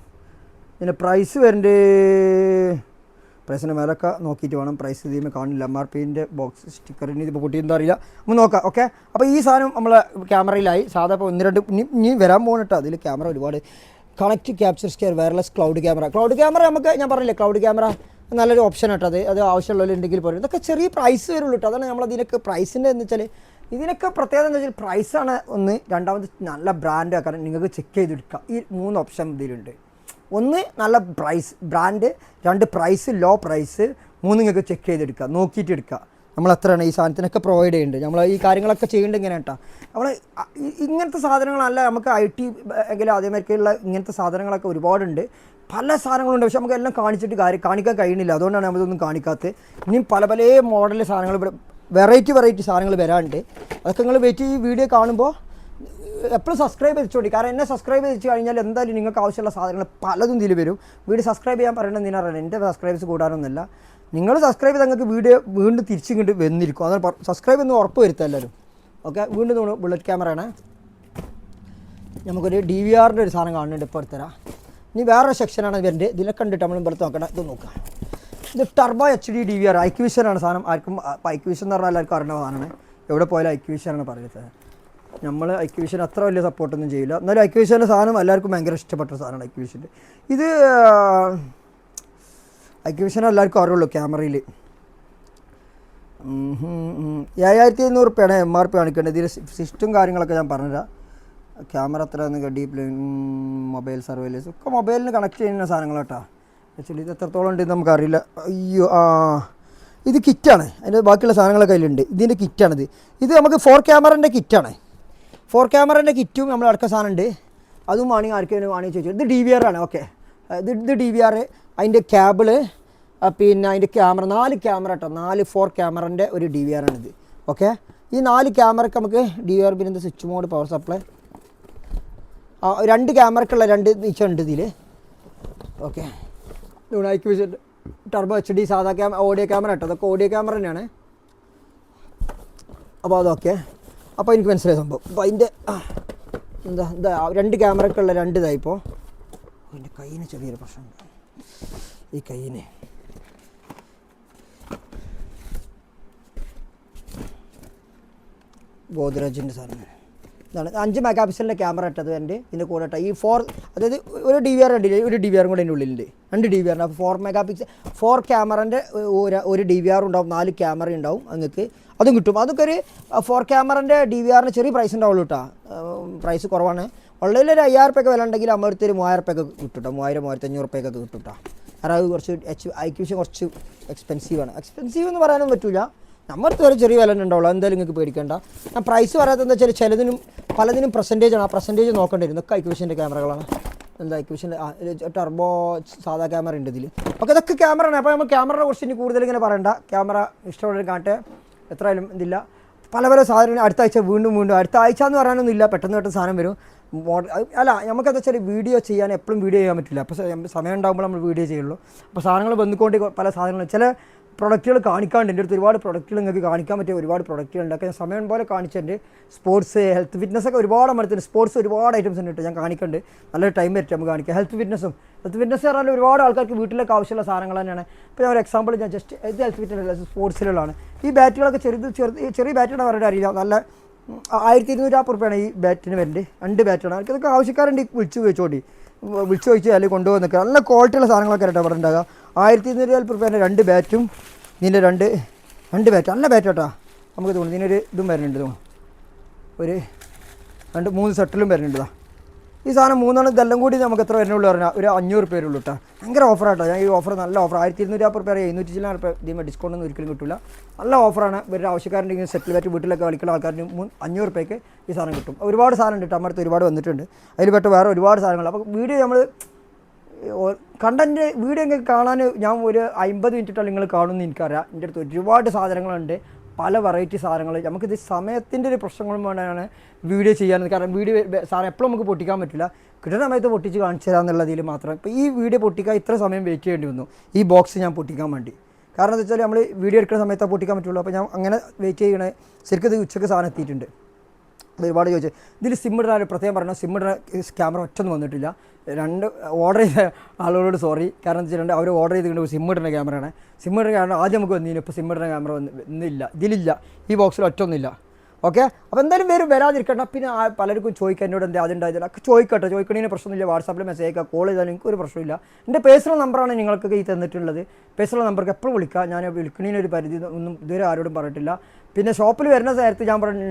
S1: ഇതിന്റെ പ്രൈസ് വരേണ്ടത് പ്രൈസിന്റെ മേലൊക്കെ നോക്കിയിട്ട് വേണം. പ്രൈസ് ഇതിൽ കാണില്ല. എം ആർ പിന്റെ ബോക്സ് സ്റ്റിക്കറിന് ഇതിപ്പോൾ പൊട്ടിയെന്താ അറിയില്ല. നമുക്ക് നോക്കാം ഓക്കെ അപ്പോൾ ഈ സാധനം നമ്മളെ ക്യാമറയിലായി സാധാരണ ഇപ്പോൾ ഒന്ന് രണ്ട് ഇനി വരാൻ പോകുന്നിട്ട് അതിൽ ക്യാമറ ഒരുപാട് connect capture secure wireless cloud camera cloud camera നമുക്ക് ഞാൻ പറഞ്ഞില്ലേ ക്ലൗഡ് ക്യാമറ നല്ലൊരു ഓപ്ഷൻ കേട്ടോ അത്. അത് ആവശ്യമുള്ളവരുണ്ടെങ്കിൽ പോലും. ഇതൊക്കെ ചെറിയ പ്രൈസ് വരുള്ളൂ കേട്ടോ അതാണ് നമ്മൾ ഇതിനൊക്കെ പ്രൈസിന്റെ എന്ന് വെച്ചാൽ ഇതിനൊക്കെ പ്രത്യേകത എന്ന് വെച്ചാൽ പ്രൈസാണ് ഒന്ന് രണ്ടാമത് നല്ല ബ്രാൻഡ് ആക്കാൻ നിങ്ങൾക്ക് ചെക്ക് ചെയ്തെടുക്കാം. ഈ മൂന്ന് ഓപ്ഷൻ ഇതിലുണ്ട്. ഒന്ന് നല്ല പ്രൈസ് ബ്രാൻഡ് രണ്ട് പ്രൈസ് ലോ പ്രൈസ് മൂന്ന് നിങ്ങൾക്ക് ചെക്ക് ചെയ്തെടുക്കുക നോക്കിയിട്ട് എടുക്കുക നമ്മൾ എത്രയാണ് ഈ സാധനത്തിനൊക്കെ പ്രൊവൈഡ് ചെയ്യുന്നുണ്ട് നമ്മൾ ഈ കാര്യങ്ങളൊക്കെ ചെയ്യേണ്ടത് ഇങ്ങനെ കേട്ടോ നമ്മൾ ഇങ്ങനത്തെ സാധനങ്ങളല്ല നമുക്ക് ഐ ടി എങ്കിലും അതേമാതിരിക്കുള്ള ഇങ്ങനത്തെ സാധനങ്ങളൊക്കെ ഒരുപാടുണ്ട്. പല സാധനങ്ങളുണ്ട് പക്ഷെ നമുക്ക് എല്ലാം കാണിച്ചിട്ട് കാര്യം കാണിക്കാൻ കഴിയുന്നില്ല. അതുകൊണ്ടാണ് നമ്മളിതൊന്നും കാണിക്കാത്തത് ഇനിയും പല പല മോഡൽ സാധനങ്ങൾ വെറൈറ്റി വെറൈറ്റി സാധനങ്ങൾ വരാനുണ്ട് അതൊക്കെ നിങ്ങൾ വെയിറ്റ് ഈ വീഡിയോ കാണുമ്പോൾ എപ്പോഴും സബ്സ്ക്രൈബ് ചെയ്തോണ്ടി. കാരണം എന്നെ സബ്സ്ക്രൈബ് ചെയ്ത് കഴിഞ്ഞാൽ എന്തായാലും നിങ്ങൾക്ക് ആവശ്യമുള്ള സാധനങ്ങൾ പലതും ഇതിൽ വരും. വീഡിയോ സബ്സ്ക്രൈബ് ചെയ്യാൻ പറയണത് എന്തിനാണ് എന്റെ സബ്സ്ക്രൈബേഴ്സ് കൂടാനൊന്നുമല്ല. നിങ്ങൾ സബ്സ്ക്രൈബ് ചെയ്ത് നിങ്ങൾക്ക് വീഡിയോ വീണ്ടും തിരിച്ചിങ്ങോട്ട് വന്നിരിക്കും. അതാണ് സബ്സ്ക്രൈബ് എന്ന് ഉറപ്പ് വരുത്തുക എല്ലാവരും. ഓക്കെ വീണ്ടും നമ്മൾ ബുള്ളറ്റ് ക്യാമറയാണ് നമുക്കൊരു ഡി വി ആറിന്റെ ഒരു സാധനം കാണുന്നുണ്ട് ഇപ്പോൾ എടുത്തരാം ഇനി വേറൊരു സെക്ഷനാണ് വരുന്നത്. ഇതിനെ കണ്ടിട്ട് നമ്മൾ ഇവിടുത്തെ നോക്കണം ഇത് നോക്കാം ഇത് turbo H D D V R ഐക്വിഷനാണ് സാധനം. ആർക്കും ഐക്വിഷൻ എന്ന് പറഞ്ഞാൽ എല്ലാവർക്കും അറിയുന്ന സാധനമാണ്. എവിടെ പോയാലും ഐക്വിഷനാണ് പറയുന്നത്. നമ്മൾ ഐക്യൂഷൻ അത്ര വലിയ സപ്പോർട്ടൊന്നും ചെയ്യില്ല. എന്നാലും ഐക്വിഷന്റെ സാധനം എല്ലാവർക്കും ഭയങ്കര ഇഷ്ടപ്പെട്ട സാധനമാണ് ഐക്വിഷന്റെ ഇത് ഐക്വിഷൻ എല്ലാവർക്കും അറിയുള്ളൂ ക്യാമറയിൽ ഏഴായിരത്തി എഴുന്നൂറ് റുപ്യാണ് എം ആർ പി കാണിക്കേണ്ടത് ഇതിൽ സിസ്റ്റും കാര്യങ്ങളൊക്കെ ഞാൻ പറഞ്ഞുതരാം. ക്യാമറ അത്ര ഡീപ് മൊബൈൽ സർവൈലൻസ് ഒക്കെ മൊബൈലിന് കണക്ട് ചെയ്യുന്ന സാധനങ്ങൾ കേട്ടോ. ആക്ച്വലി ഇത് എത്രത്തോളം ഉണ്ടെന്ന് നമുക്കറിയില്ല. അയ്യോ ആ ഇത് കിറ്റാണ്. അതിന്റെ ബാക്കിയുള്ള സാധനങ്ങളൊക്കെ അതിലുണ്ട് ഇതിന്റെ കിറ്റാണിത്. ഇത് നമുക്ക് ഫോർ ക്യാമറന്റെ കിറ്റാണ്. ഫോർ ക്യാമറന്റെ കിറ്റും നമ്മൾ അടക്ക സാധനം ഉണ്ട് അതും വേണമെങ്കിൽ ആർക്കെങ്കിലും വേണമെങ്കിൽ ചോദിച്ചു. ഇത് ഡി വി ആർ ആണ്. ഓക്കെ ഇത് ഇത് ഡി വി ആർ അതിന്റെ ക്യാബിൾ പിന്നെ അതിന്റെ ക്യാമറ നാല് ക്യാമറ കേട്ടോ നാല് ഫോർ ക്യാമറന്റെ ഒരു ഡി വി ആർ ആണിത്. ഓക്കെ ഈ നാല് ക്യാമറയ്ക്ക് നമുക്ക് ഡി വി ആർ പിന്നെ സ്വിച്ച് മോഡ് പവർ സപ്ലൈ രണ്ട് ക്യാമറക്കുള്ള രണ്ട് ഉണ്ട് ഇതിൽ okay IQ vision turbo H D സാധാ ക്യാമ ഓഡിയോ ക്യാമറ കേട്ടോ അതൊക്കെ ഓഡിയോ ക്യാമറ തന്നെയാണ്. അപ്പോൾ അതൊക്കെ. അപ്പോൾ എനിക്ക് മനസ്സിലായ സംഭവം. അപ്പോൾ അതിന്റെ എന്താ എന്താ രണ്ട് ക്യാമറക്കുള്ള രണ്ട് ഇതായിപ്പോൾ എന്റെ കയ്യിന് ചെറിയൊരു പ്രശ്നമുണ്ട്. ഈ Cayenne. ഗോദ്രേജിന്റെ സാധനം. ഇതാണ് അഞ്ച് മെഗാ പിക്സലിന്റെ ക്യാമറ ഇട്ടത് എന്റെ ഇതിന്റെ കൂടെ ഇട്ട. ഈ ഫോർ അതായത് ഒരു ഡി വി ആർ ഉണ്ട് ഒരു ഡി വി ആറും കൂടെ അതിന്റെ ഉള്ളിലുണ്ട്. രണ്ട് ഡി വി ആറിന് അപ്പോൾ ഫോർ മെഗാ പിക്സൽ ഫോർ ക്യാമറന്റെ ഒരു ഡി വി ആർ ഉണ്ടാവും നാല് ക്യാമറ ഉണ്ടാവും നിങ്ങൾക്ക് അതും കിട്ടും. അതൊക്കെ ഒരു ഫോർ ക്യാമറന്റെ ഡി വി ആറിന് ചെറിയ പ്രൈസ് ഉണ്ടാവുള്ളൂ കേട്ടോ പ്രൈസ് കുറവാണ്. ഉള്ളതിൽ ഒരു അയ്യായിരം റുപ്യൊക്കെ വില ഉണ്ടെങ്കിൽ അമ്മടുത്ത് ഒരു മൂവായിരം റുപ്യൊക്കെ കിട്ടും മൂവായിരം മൂവായിരത്തി അഞ്ഞൂറ് കിട്ടും കാരണം അത് കുറച്ച് എച്ച് ഐക്യൂഷൻ കുറച്ച് എക്സ്പെൻസീവാണ് എക്സ്പെൻസീവ് എന്ന് പറയാനും പറ്റില്ല നമ്മുടെ ഒരു ചെറിയ വില ഉണ്ടാവുള്ളൂ. എന്തായാലും നിങ്ങൾക്ക് പേടിക്കേണ്ട. ഞാൻ പ്രൈസ് പറയാത്തത് എന്താ വെച്ചാൽ ചിലതിനും പലതിനും ആണ്. ആ പെർസെന്റേജ് നോക്കേണ്ടി വരും. ഇതൊക്കെ ഐക്യൂഷന്റെ ക്യാമറകളാണ്. എന്താ ഐക്യൂഷൻ ടർബോ സാധാ ക്യാമറ ഉണ്ട് ഇതിൽ ഓക്കെ ഇതൊക്കെ ക്യാമറ ആണ്. അപ്പോൾ നമ്മൾ ക്യാമറയുടെ കുറിച്ച് ഇനി കൂടുതൽ ഇങ്ങനെ പറയണ്ട. ക്യാമറ ഇഷ്ടമുള്ളവർ കാണട്ടെ. എത്രയായാലും ഇതില്ല. പല പല സാധനങ്ങൾ അടുത്ത ആഴ്ച വീണ്ടും വീണ്ടും അടുത്ത ആഴ്ച എന്ന് പറയാനൊന്നും ഇല്ല. പെട്ടെന്ന് പെട്ടെന്ന് സാധനം വരും. മോഡ അല്ല നമുക്കെന്താ വെച്ചാൽ വീഡിയോ ചെയ്യാൻ എപ്പോഴും വീഡിയോ ചെയ്യാൻ പറ്റില്ല. അപ്പോൾ സമയം ഉണ്ടാകുമ്പോൾ നമ്മൾ വീഡിയോ ചെയ്യുള്ളൂ. അപ്പോൾ സാധനങ്ങൾ വന്നുകൊണ്ട് പല സാധനങ്ങളും ചില പ്രൊഡക്റ്റുകൾ കാണിക്കാണ്ട് എന്റെ അടുത്ത് ഒരുപാട് പ്രൊഡക്റ്റുകൾ നിങ്ങൾക്ക് കാണിക്കാൻ പറ്റിയ ഒരുപാട് പ്രൊഡക്റ്റുകളുണ്ട് അപ്പോൾ ഞാൻ സമയം പോലെ കാണിച്ചിട്ടുണ്ട് സ്പോർട്സ് ഹെൽത്ത് ഫിറ്റ്നസ് ഒക്കെ ഒരുപാട് അമരത്തിന് സ്പോർട്സ് ഒരുപാട് ഐറ്റംസ് ഉണ്ട് ഞാൻ കാണിക്കുന്നുണ്ട് നല്ലൊരു ടൈം വരട്ടെ നമുക്ക് കാണിക്കാം. ഹെൽത്ത് ഫിറ്റ്നസും ഹെൽത്ത് ഫിറ്റ്നസ് പറഞ്ഞാൽ ഒരുപാട് ആൾക്കാർക്ക് വീട്ടിലേക്ക് ആവശ്യമുള്ള സാധനങ്ങൾ തന്നെയാണ്. ഇപ്പോൾ ഞാൻ ഒരു എക്സാമ്പിൾ ഞാൻ ജസ്റ്റ് ഇത് ഹെൽത്ത് ഫിറ്റ്നസ് സ്പോർട്സിലുള്ളതാണ് ഈ ബാറ്റുകളൊക്കെ ചെറുത് ചെറുത് ചെറിയ ബാറ്റുകളെ പറഞ്ഞിട്ട് അറിയില്ല നല്ല ആയിരത്തി ഇരുന്നൂറ്റാപ്പ് റുപ്യാണ് ഈ ബാറ്റിന് വരുന്നത് രണ്ട് ബാറ്റാണ് അവർക്ക് ഇതൊക്കെ ആവശ്യക്കാരുണ്ട് വിളിച്ച് ചോദിച്ചോണ്ടി. വിളിച്ച് ചോദിച്ച് അല്ലെങ്കിൽ കൊണ്ടുപോകുന്ന നിൽക്കുക നല്ല ക്വാളിറ്റിയുള്ള സാധനങ്ങളൊക്കെ ആയിട്ട് അവിടെ ഉണ്ടാകുക ആയിരത്തി ഇരുന്നൂറ് റുപ്യേന്റെ രണ്ട് ബാറ്റും ഇതിന്റെ രണ്ട് രണ്ട് ബാറ്റ് നല്ല ബാറ്റ് കേട്ടോ നമുക്ക് തോന്നുന്നു. ഇതിനൊരു ഇതും വരുന്നുണ്ട് തോന്നുന്നു. ഒരു രണ്ട് മൂന്ന് സെറ്റിലും വരുന്നുണ്ട് ഈ സാധനം മൂന്നെണ്ണം ഇതെല്ലാം കൂടി നമുക്ക് എത്ര വരുന്നുള്ളൂ പറഞ്ഞാൽ ഒരു അഞ്ഞൂറ് പേര് ഉള്ളൂ കേട്ടോ ഭയങ്കര ഓഫറാട്ടോ ഞാൻ ഈ ഓഫർ നല്ല ഓഫർ ആയിരത്തി ഇരുന്നൂറ്റി റുപ്യ എഴുന്നൂറ്റി ചില ഇതിന് ഡിസ്കൗണ്ട് ഒന്നും ഒരിക്കലും കിട്ടില്ല നല്ല ഓഫറാണ് ഒരു ആവശ്യക്കാരന്റെ ഇങ്ങനെ സെറ്റിൽ പറ്റി വീട്ടിലൊക്കെ കളിക്കുന്ന ആൾക്കാരിന് മൂ അഞ്ഞൂറ് രൂപയ്ക്ക് ഈ സാധനം കിട്ടും. ഒരുപാട് സാധനം ഉണ്ട് കേട്ടോ അടുത്ത് ഒരുപാട് വന്നിട്ടുണ്ട്. അതിൽ പെട്ട് വേറെ ഒരുപാട് സാധനങ്ങൾ. അപ്പോൾ വീഡിയോ നമ്മൾ കണ്ടന്റ് വീഡിയോ നിങ്ങൾക്ക് കാണാൻ ഞാൻ ഒരു അമ്പത് മിനിറ്റിട്ടാണ് നിങ്ങൾ കാണുമെന്ന് എനിക്കറിയാം. എന്റെ അടുത്ത് ഒരുപാട് സാധനങ്ങളുണ്ട്. പല വെറൈറ്റി സാധനങ്ങൾ. നമുക്കിത് സമയത്തിന്റെ ഒരു പ്രശ്നങ്ങളും വേണ്ടാണ് വീഡിയോ ചെയ്യാൻ. കാരണം വീഡിയോ സാധനം എപ്പോഴും നമുക്ക് പൊട്ടിക്കാൻ പറ്റില്ല. കിട്ടുന്ന സമയത്ത് പൊട്ടിച്ച് കാണിച്ചു തരാമെന്നുള്ളതിൽ മാത്രം. ഇപ്പോൾ ഈ വീഡിയോ പൊട്ടിക്കാൻ ഇത്ര സമയം വെയിറ്റ് ചെയ്യേണ്ടി വന്നു. ഈ ബോക്സ് ഞാൻ പൊട്ടിക്കാൻ വേണ്ടി. കാരണം എന്താ വെച്ചാൽ നമ്മൾ വീഡിയോ എടുക്കുന്ന സമയത്ത് പൊട്ടിക്കാൻ പറ്റുള്ളൂ. അപ്പോൾ ഞാൻ അങ്ങനെ വെയിറ്റ് ചെയ്യണേ. ശരിക്കും ഉച്ചയ്ക്ക് സാധനം എത്തിയിട്ടുണ്ട്. ഒരുപാട് ചോദിച്ചു. ഇതിൽ സിം ഇടാൻ ഒരു പ്രത്യേകം പറഞ്ഞു സിം ക്യാമറ ഒറ്റൊന്നും വന്നിട്ടില്ല. രണ്ട് ഓർഡർ ചെയ്ത ആളുകളോട് സോറി കാരണം എന്താ വെച്ചിട്ടുണ്ടെങ്കിൽ അവർ ഓർഡർ ചെയ്തിട്ടുണ്ട് സിം ഇടുന്ന ക്യാമറയാണ്. സിമ്മിടുന്ന ക്യാമറ ആദ്യം നമുക്ക് വന്നിരുന്നു ഇപ്പോൾ സിമ്മിടുന്ന ക്യാമറ വന്ന് ഇന്നില്ല ഇതിലില്ല. ഈ ബോക്സിൽ ഒറ്റൊന്നുമില്ല. ഓക്കെ അപ്പോൾ എന്തായാലും വരും. വരാതിരിക്കണ്ട. പിന്നെ പലർക്കും ചോദിക്കാൻ എന്നോട് എന്താ അതുണ്ടായതില്ല ചോദിക്കട്ടെ. ചോദിക്കണതിന് പ്രശ്നമില്ല വാട്സാപ്പിൽ മെസ്സേജ് അയക്കുക കോൾ ചെയ്താലും എനിക്ക് ഒരു പ്രശ്നമില്ല എന്റെ പേഴ്സണൽ നമ്പറാണ് നിങ്ങൾക്ക് ഈ തന്നിട്ടുള്ളത്. പേഴ്സണൽ നമ്പർക്ക് എപ്പോഴും വിളിക്കുക ഞാൻ വിളിക്കണതിന് ഒരു പരിധി ഒന്നും ഇതുവരെ ആരോടും പറഞ്ഞിട്ടില്ല. പിന്നെ ഷോപ്പിൽ വരുന്ന നേരത്ത് ഞാൻ പറഞ്ഞ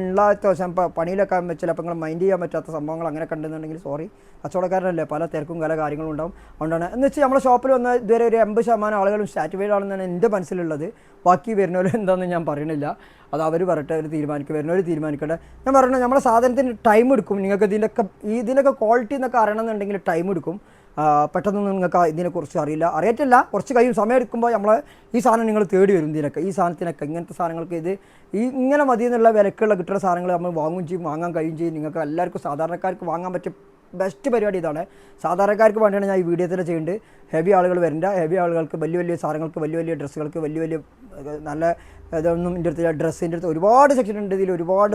S1: ദിവസം പണിയിലൊക്കെ ചിലപ്പോൾ നിങ്ങൾ മൈൻഡ് ചെയ്യാൻ പറ്റാത്ത സംഭവങ്ങൾ അങ്ങനെ കണ്ടെന്നുണ്ടെങ്കിൽ സോറി കച്ചവടക്കാരനല്ലേ പല തിരക്കും പല കാര്യങ്ങളും ഉണ്ടാവും. അതുകൊണ്ടാണ് എന്ന് വെച്ചാൽ നമ്മുടെ ഷോപ്പിൽ വന്ന ഇതുവരെ ഒരു എൺപത് ശതമാനം ആളുകളും സാറ്റിസ്ഫൈഡ് ആണെന്നാണ് എന്റെ മനസ്സിലുള്ളത്. ബാക്കി വരുന്നവർ എന്താണെന്ന് ഞാൻ പറയണില്ല. അത് അവർ പറയട്ടെ അവർ തീരുമാനിക്കും. വരുന്നവർ തീരുമാനിക്കട്ടെ. ഞാൻ പറയുന്നത് നമ്മുടെ സാധനത്തിന് ടൈം എടുക്കും. നിങ്ങൾക്ക് ഇതിന്റെയൊക്കെ ഇതിന്റെയൊക്കെ ക്വാളിറ്റി എന്നൊക്കെ അറിയണമെന്നുണ്ടെങ്കിൽ ടൈം എടുക്കും. ആ, പെട്ടെന്നൊന്നും നിങ്ങൾക്ക് ഇതിനെക്കുറിച്ച് അറിയില്ല. അറിയത്തില്ല. കുറച്ച് കഴിയും. സമയം എടുക്കുമ്പോൾ നമ്മൾ ഈ സാധനം നിങ്ങൾ തേടി വരും ഇതിനൊക്കെ. ഈ സാധനത്തിനൊക്കെ ഇങ്ങനത്തെ സാധനങ്ങൾക്ക് ഇത് ഈ ഇങ്ങനെ മതി എന്നുള്ള വിലക്കുള്ള കിട്ടുന്ന സാധനങ്ങൾ നമ്മൾ വാങ്ങുകയും ചെയ്യും വാങ്ങാൻ കഴിയും ചെയ്യും. നിങ്ങൾക്ക് എല്ലാവർക്കും സാധാരണക്കാർക്ക് വാങ്ങാൻ പറ്റിയ ബെസ്റ്റ് പരിപാടി ഇതാണ്. സാധാരണക്കാർക്ക് വേണ്ടിയാണ് ഞാൻ ഈ വീഡിയോ തന്നെ ചെയ്യുന്നത്. ഹെവി ആളുകൾ വരണ്ട. ഹെവി ആളുകൾക്ക് വലിയ വലിയ സാധനങ്ങൾക്ക് വലിയ വലിയ ഡ്രസ്സുകൾക്ക് വലിയ വലിയ നല്ല ഇതൊന്നും എന്റെ അടുത്ത് ഡ്രസ്സിന്റെ അടുത്ത് ഒരുപാട് സെക്ഷൻ ഉണ്ട്. ഇതിൽ ഒരുപാട്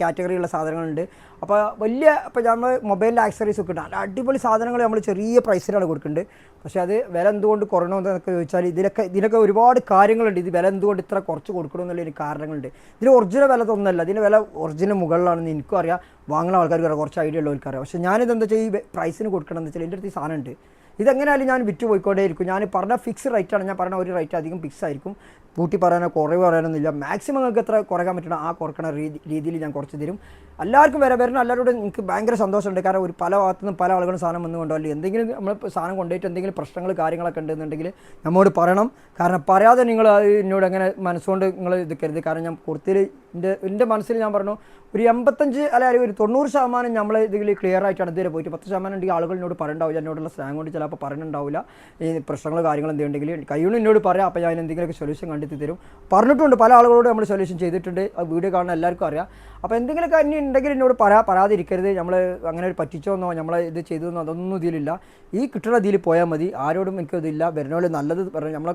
S1: കാറ്റഗറിയുള്ള സാധനങ്ങളുണ്ട്. അപ്പോൾ വലിയ ഇപ്പോൾ നമ്മൾ മൊബൈലിന്റെ ആക്സറീസ് ഒക്കെ ഉണ്ട്. അടിപൊളി സാധനങ്ങൾ നമ്മൾ ചെറിയ പ്രൈസിലാണ് കൊടുക്കുന്നുണ്ട് പക്ഷേ അത് വില എന്തുകൊണ്ട് കുറയണമെന്നൊക്കെ ചോദിച്ചാൽ ഇതിലൊക്കെ ഇതിനൊക്കെ ഒരുപാട് കാര്യങ്ങളുണ്ട്. ഇത് വില എന്തുകൊണ്ട് ഇത്ര കുറച്ച് കൊടുക്കണമെന്നുള്ള ഒരു കാരണങ്ങളുണ്ട്. ഇതിന് ഒറിജിനൽ വില തൊന്നല്ല ഇതിന് വില ഒറിജിനൽ മുകളിലാണെന്ന് എനിക്കും അറിയാം. വാങ്ങുന്ന ആൾക്കാർക്ക് കുറച്ച് ഐഡിയ ഉള്ളവർക്കറിയാം പക്ഷേ ഞാനിത് എന്താ വെച്ചാൽ ഈ പ്രൈസിന് കൊടുക്കണമെന്ന് വെച്ചാൽ എന്റെ അടുത്ത് ഈ സാധനം ഉണ്ട് ഇതെങ്ങനെയായാലും ഞാൻ വിറ്റ് പോയിക്കൊണ്ടേയിരിക്കും ഞാൻ പറഞ്ഞ ഫിക്സ് ആണ്. ഞാൻ പറഞ്ഞ ഒരു റേറ്റ് അധികം ഫിക്സ് ആയിരിക്കും. കൂട്ടി പറയാനോ കുറവ് പറയാനൊന്നുമില്ല. മാക്സിമം നിങ്ങൾക്ക് എത്ര കുറയ്ക്കാൻ പറ്റണം ആ കുറക്കണ രീതി രീതിയിൽ ഞാൻ കുറച്ച് തരും. എല്ലാവർക്കും വരെ വരുന്ന എല്ലാവരോടും എനിക്ക് ഭയങ്കര സന്തോഷമുണ്ട്. കാരണം ഒരു പല ഭാഗത്തുനിന്നും പല ആളുകളും സാധനം വന്നു അല്ലെങ്കിൽ എന്തെങ്കിലും നമ്മൾ സാധനം കൊണ്ടുപോയിട്ട് എന്തെങ്കിലും പ്രശ്നങ്ങൾ കാര്യങ്ങളൊക്കെ ഉണ്ടെന്നുണ്ടെങ്കിൽ നമ്മോട് പറയണം. കാരണം പറയാതെ നിങ്ങൾ എന്നോട് അങ്ങനെ മനസ്സുകൊണ്ട് നിങ്ങൾ ഇത് കരുത്. കാരണം ഞാൻ കൊടുത്തിൽ എന്റെ എന്റെ മനസ്സിൽ ഞാൻ പറഞ്ഞു ഒരു എൺപത്തഞ്ച് അല്ലെങ്കിൽ ഒരു തൊണ്ണൂറ് ശതമാനം നമ്മൾ ഇതിൽ ക്ലിയർ ആയിട്ടാണ് ഇതുവരെ പോയിട്ട്. പത്ത് ശതമാനം ഉണ്ടെങ്കിൽ ആളുകൾ എന്നോട് പറയണ്ടാവില്ല. എന്നോടുള്ള സ്ലാങ് കൊണ്ട് ചിലപ്പോൾ പറയുന്നുണ്ടാവില്ല ഈ പ്രശ്നങ്ങൾ കാര്യങ്ങൾ എന്തുണ്ടെങ്കിൽ കയ്യോണ്ട് എന്നോട് പറയാം. അപ്പോൾ ഞാൻ എന്തെങ്കിലുമൊക്കെ സൊല്യൂഷൻ കണ്ടെത്തി തരും. പറഞ്ഞിട്ടുണ്ട് പല ആളുകളോട് നമ്മൾ സൊല്യൂഷൻ ചെയ്തിട്ടുണ്ട്. വീഡിയോ കാണുന്ന എല്ലാവർക്കും അറിയാം. അപ്പോൾ എന്തെങ്കിലും കാര്യം ഉണ്ടെങ്കിൽ എന്നോട് പറയാ പറയാതിരിക്കരുത്. നമ്മൾ അങ്ങനെ ഒരു പറ്റിച്ചോന്നോ നമ്മൾ ഇത് ചെയ്തതെന്നോ അതൊന്നും ഇതിലില്ല. ഈ കിട്ടുന്ന ഇതിൽ പോയാൽ മതി. ആരോടും എനിക്ക് ഇതില്ല. വരുന്നവർ നല്ലത് പറഞ്ഞു നമ്മൾ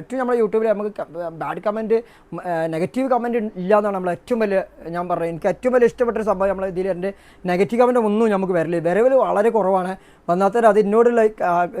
S1: ഏറ്റവും നമ്മുടെ യൂട്യൂബിൽ നമുക്ക് ബാഡ് കമന്റ് നെഗറ്റീവ് കമന്റ് ഇല്ല എന്നാണ് നമ്മൾ ഏറ്റവും വലിയ ഞാൻ പറഞ്ഞത്. എനിക്ക് ഏറ്റവും വലിയ ഇഷ്ടപ്പെട്ട സംഭവം നമ്മൾ ഇതിൽ എന്റെ നെഗറ്റീവ് കമന്റ് ഒന്നും നമുക്ക് വരില്ല. വരവിൽ വളരെ കുറവാണ്. വന്നാത്തവർ അത് എന്നോടുള്ള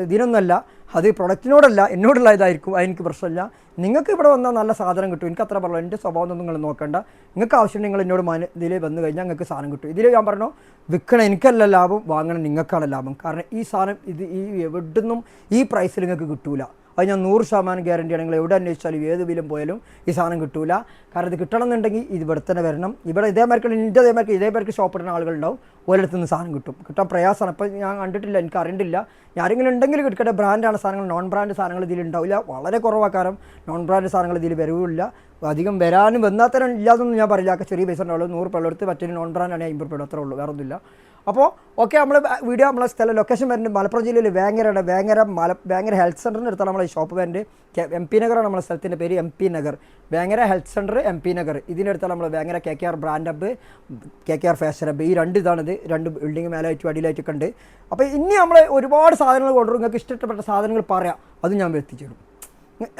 S1: ഇതിനൊന്നല്ല. അത് പ്രൊഡക്റ്റിനോടല്ല എന്നോടുള്ള ഇതായിരിക്കും അതെനിക്ക് പ്രശ്നമില്ല. നിങ്ങൾക്ക് ഇവിടെ വന്നാൽ നല്ല സാധനം കിട്ടും. എനിക്ക് അത്ര പറഞ്ഞു എന്റെ സ്വഭാവം ഒന്നും നിങ്ങൾ നോക്കണ്ട. നിങ്ങൾക്ക് ആവശ്യം നിങ്ങൾ എന്നോട് മന ഇതിൽ വന്നു കഴിഞ്ഞാൽ നിങ്ങൾക്ക് സാധനം കിട്ടും. ഇതിൽ ഞാൻ പറഞ്ഞു വിൽക്കണം എനിക്കല്ല ലാഭം വാങ്ങണം നിങ്ങൾക്കാണ് ലാഭം. കാരണം ഈ സാധനം ഇത് ഈ എവിടുന്നും ഈ പ്രൈസിൽ നിങ്ങൾക്ക് കിട്ടൂല. അത് ഞാൻ നൂറ് ശതമാനം ഗ്യാരണ്ടിയാണ് നിങ്ങൾ എവിടെ അന്വേഷിച്ചാലും ഏത് വിലും പോയാലും ഈ സാധനം കിട്ടൂല. കാരണം ഇത് കിട്ടണം എന്നുണ്ടെങ്കിൽ ഇത് ഇവിടെ തന്നെ വരണം. ഇവിടെ ഇതേമാർക്ക് എന്റെ ഇതേമാർക്ക് ഇതേമാർക്ക് ഷോപ്പ് ഇടുന്ന ആളുകളുണ്ടാവും. ഓരോരുത്തു നിന്ന് സാധനം കിട്ടും. കിട്ടാൻ പ്രയാസമാണ്. അപ്പോൾ ഞാൻ കണ്ടിട്ടില്ല എനിക്ക് അറിയണ്ടില്ല ആരെങ്കിലും ഉണ്ടെങ്കിൽ കിട്ടട്ടെ ബ്രാൻഡാണ് സാധനങ്ങൾ. നോൺ ബ്രാൻഡ് സാധനങ്ങൾ ഇതിൽ ഉണ്ടാവില്ല. വളരെ കുറവാക്കാരം നോൺ ബ്രാൻഡ് സാധനങ്ങൾ ഇതിൽ വരവില്ല അധികം വരാനും വന്നാൽ തന്നെ ഇല്ലാതൊന്നും ഞാൻ പറയില്ല. ചെറിയ പൈസ ഉണ്ടാവുള്ളൂ. നൂറ് എടുത്ത് മറ്റൊരു നോൺ ബ്രാൻഡാണ് അമ്പത് രൂപ അത്രേ ഉള്ളൂ. വേറെ ഒന്നുമില്ല അപ്പോൾ ഓക്കെ നമ്മൾ വീഡിയോ നമ്മളെ സ്ഥലം ലൊക്കേഷൻ വരുന്നത് മലപ്പുറം ജില്ലയിൽ വേങ്ങരയുടെ വേങ്ങര മല വേങ്ങര ഹെൽത്ത് സെന്ററിന്റെ അടുത്താണ് നമ്മളെ ഷോപ്പ് വരുന്നത്. എം പി നഗറാണ് നമ്മളെ സ്ഥലത്തിന്റെ പേര് M P Nagar Vengara health centre M P Nagar അടുത്താണ് നമ്മൾ Vengara K K R brand hub K K R fashion hub ഈ രണ്ട് ഇതാണിത് രണ്ട് ബിൽഡിംഗ് മേലായിട്ടും അടിയിലായിട്ടൊക്കെ ഉണ്ട്. അപ്പോൾ ഇനി നമ്മൾ ഒരുപാട് സാധനങ്ങൾ കൊണ്ടുവരും. നിങ്ങൾക്ക് ഇഷ്ടപ്പെട്ട സാധനങ്ങൾ പറയാം. അത് ഞാൻ എത്തിച്ചിടും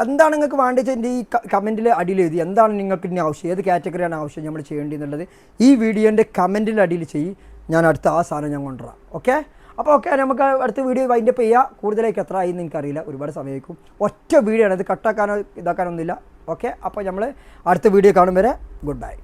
S1: എന്താണ് നിങ്ങൾക്ക് വേണ്ടത് എന്റെ ഈ കമന്റിൽ അടിയിൽ എഴുതി. എന്താണ് നിങ്ങൾക്ക് ഇനി ആവശ്യം? ഏത് കാറ്റഗറിയാണ് ആവശ്യം നമ്മൾ ചെയ്യേണ്ടതെന്നുള്ളത് ഈ വീഡിയോന്റെ കമന്റിന്റെ അടിയിൽ ചെയ്യും. ഞാൻ അടുത്ത ആ സാധനം ഞാൻ കൊണ്ടുവരാം. ഓക്കെ അപ്പോൾ ഓക്കെ നമുക്ക് അടുത്ത വീഡിയോ വൈൻഡ് അപ്പ് ചെയ്യുക കൂടുതലേക്ക് എത്ര ആയി എന്ന് എനിക്കറിയില്ല. ഒരുപാട് സമയമായിരിക്കും. ഒറ്റ വീഡിയോ ആണ്. ഇത് കട്ടാക്കാനോ ഇതാക്കാനൊന്നുമില്ല. ഓക്കെ അപ്പോൾ നമ്മൾ അടുത്ത വീഡിയോ കാണും വരെ ഗുഡ് ബൈ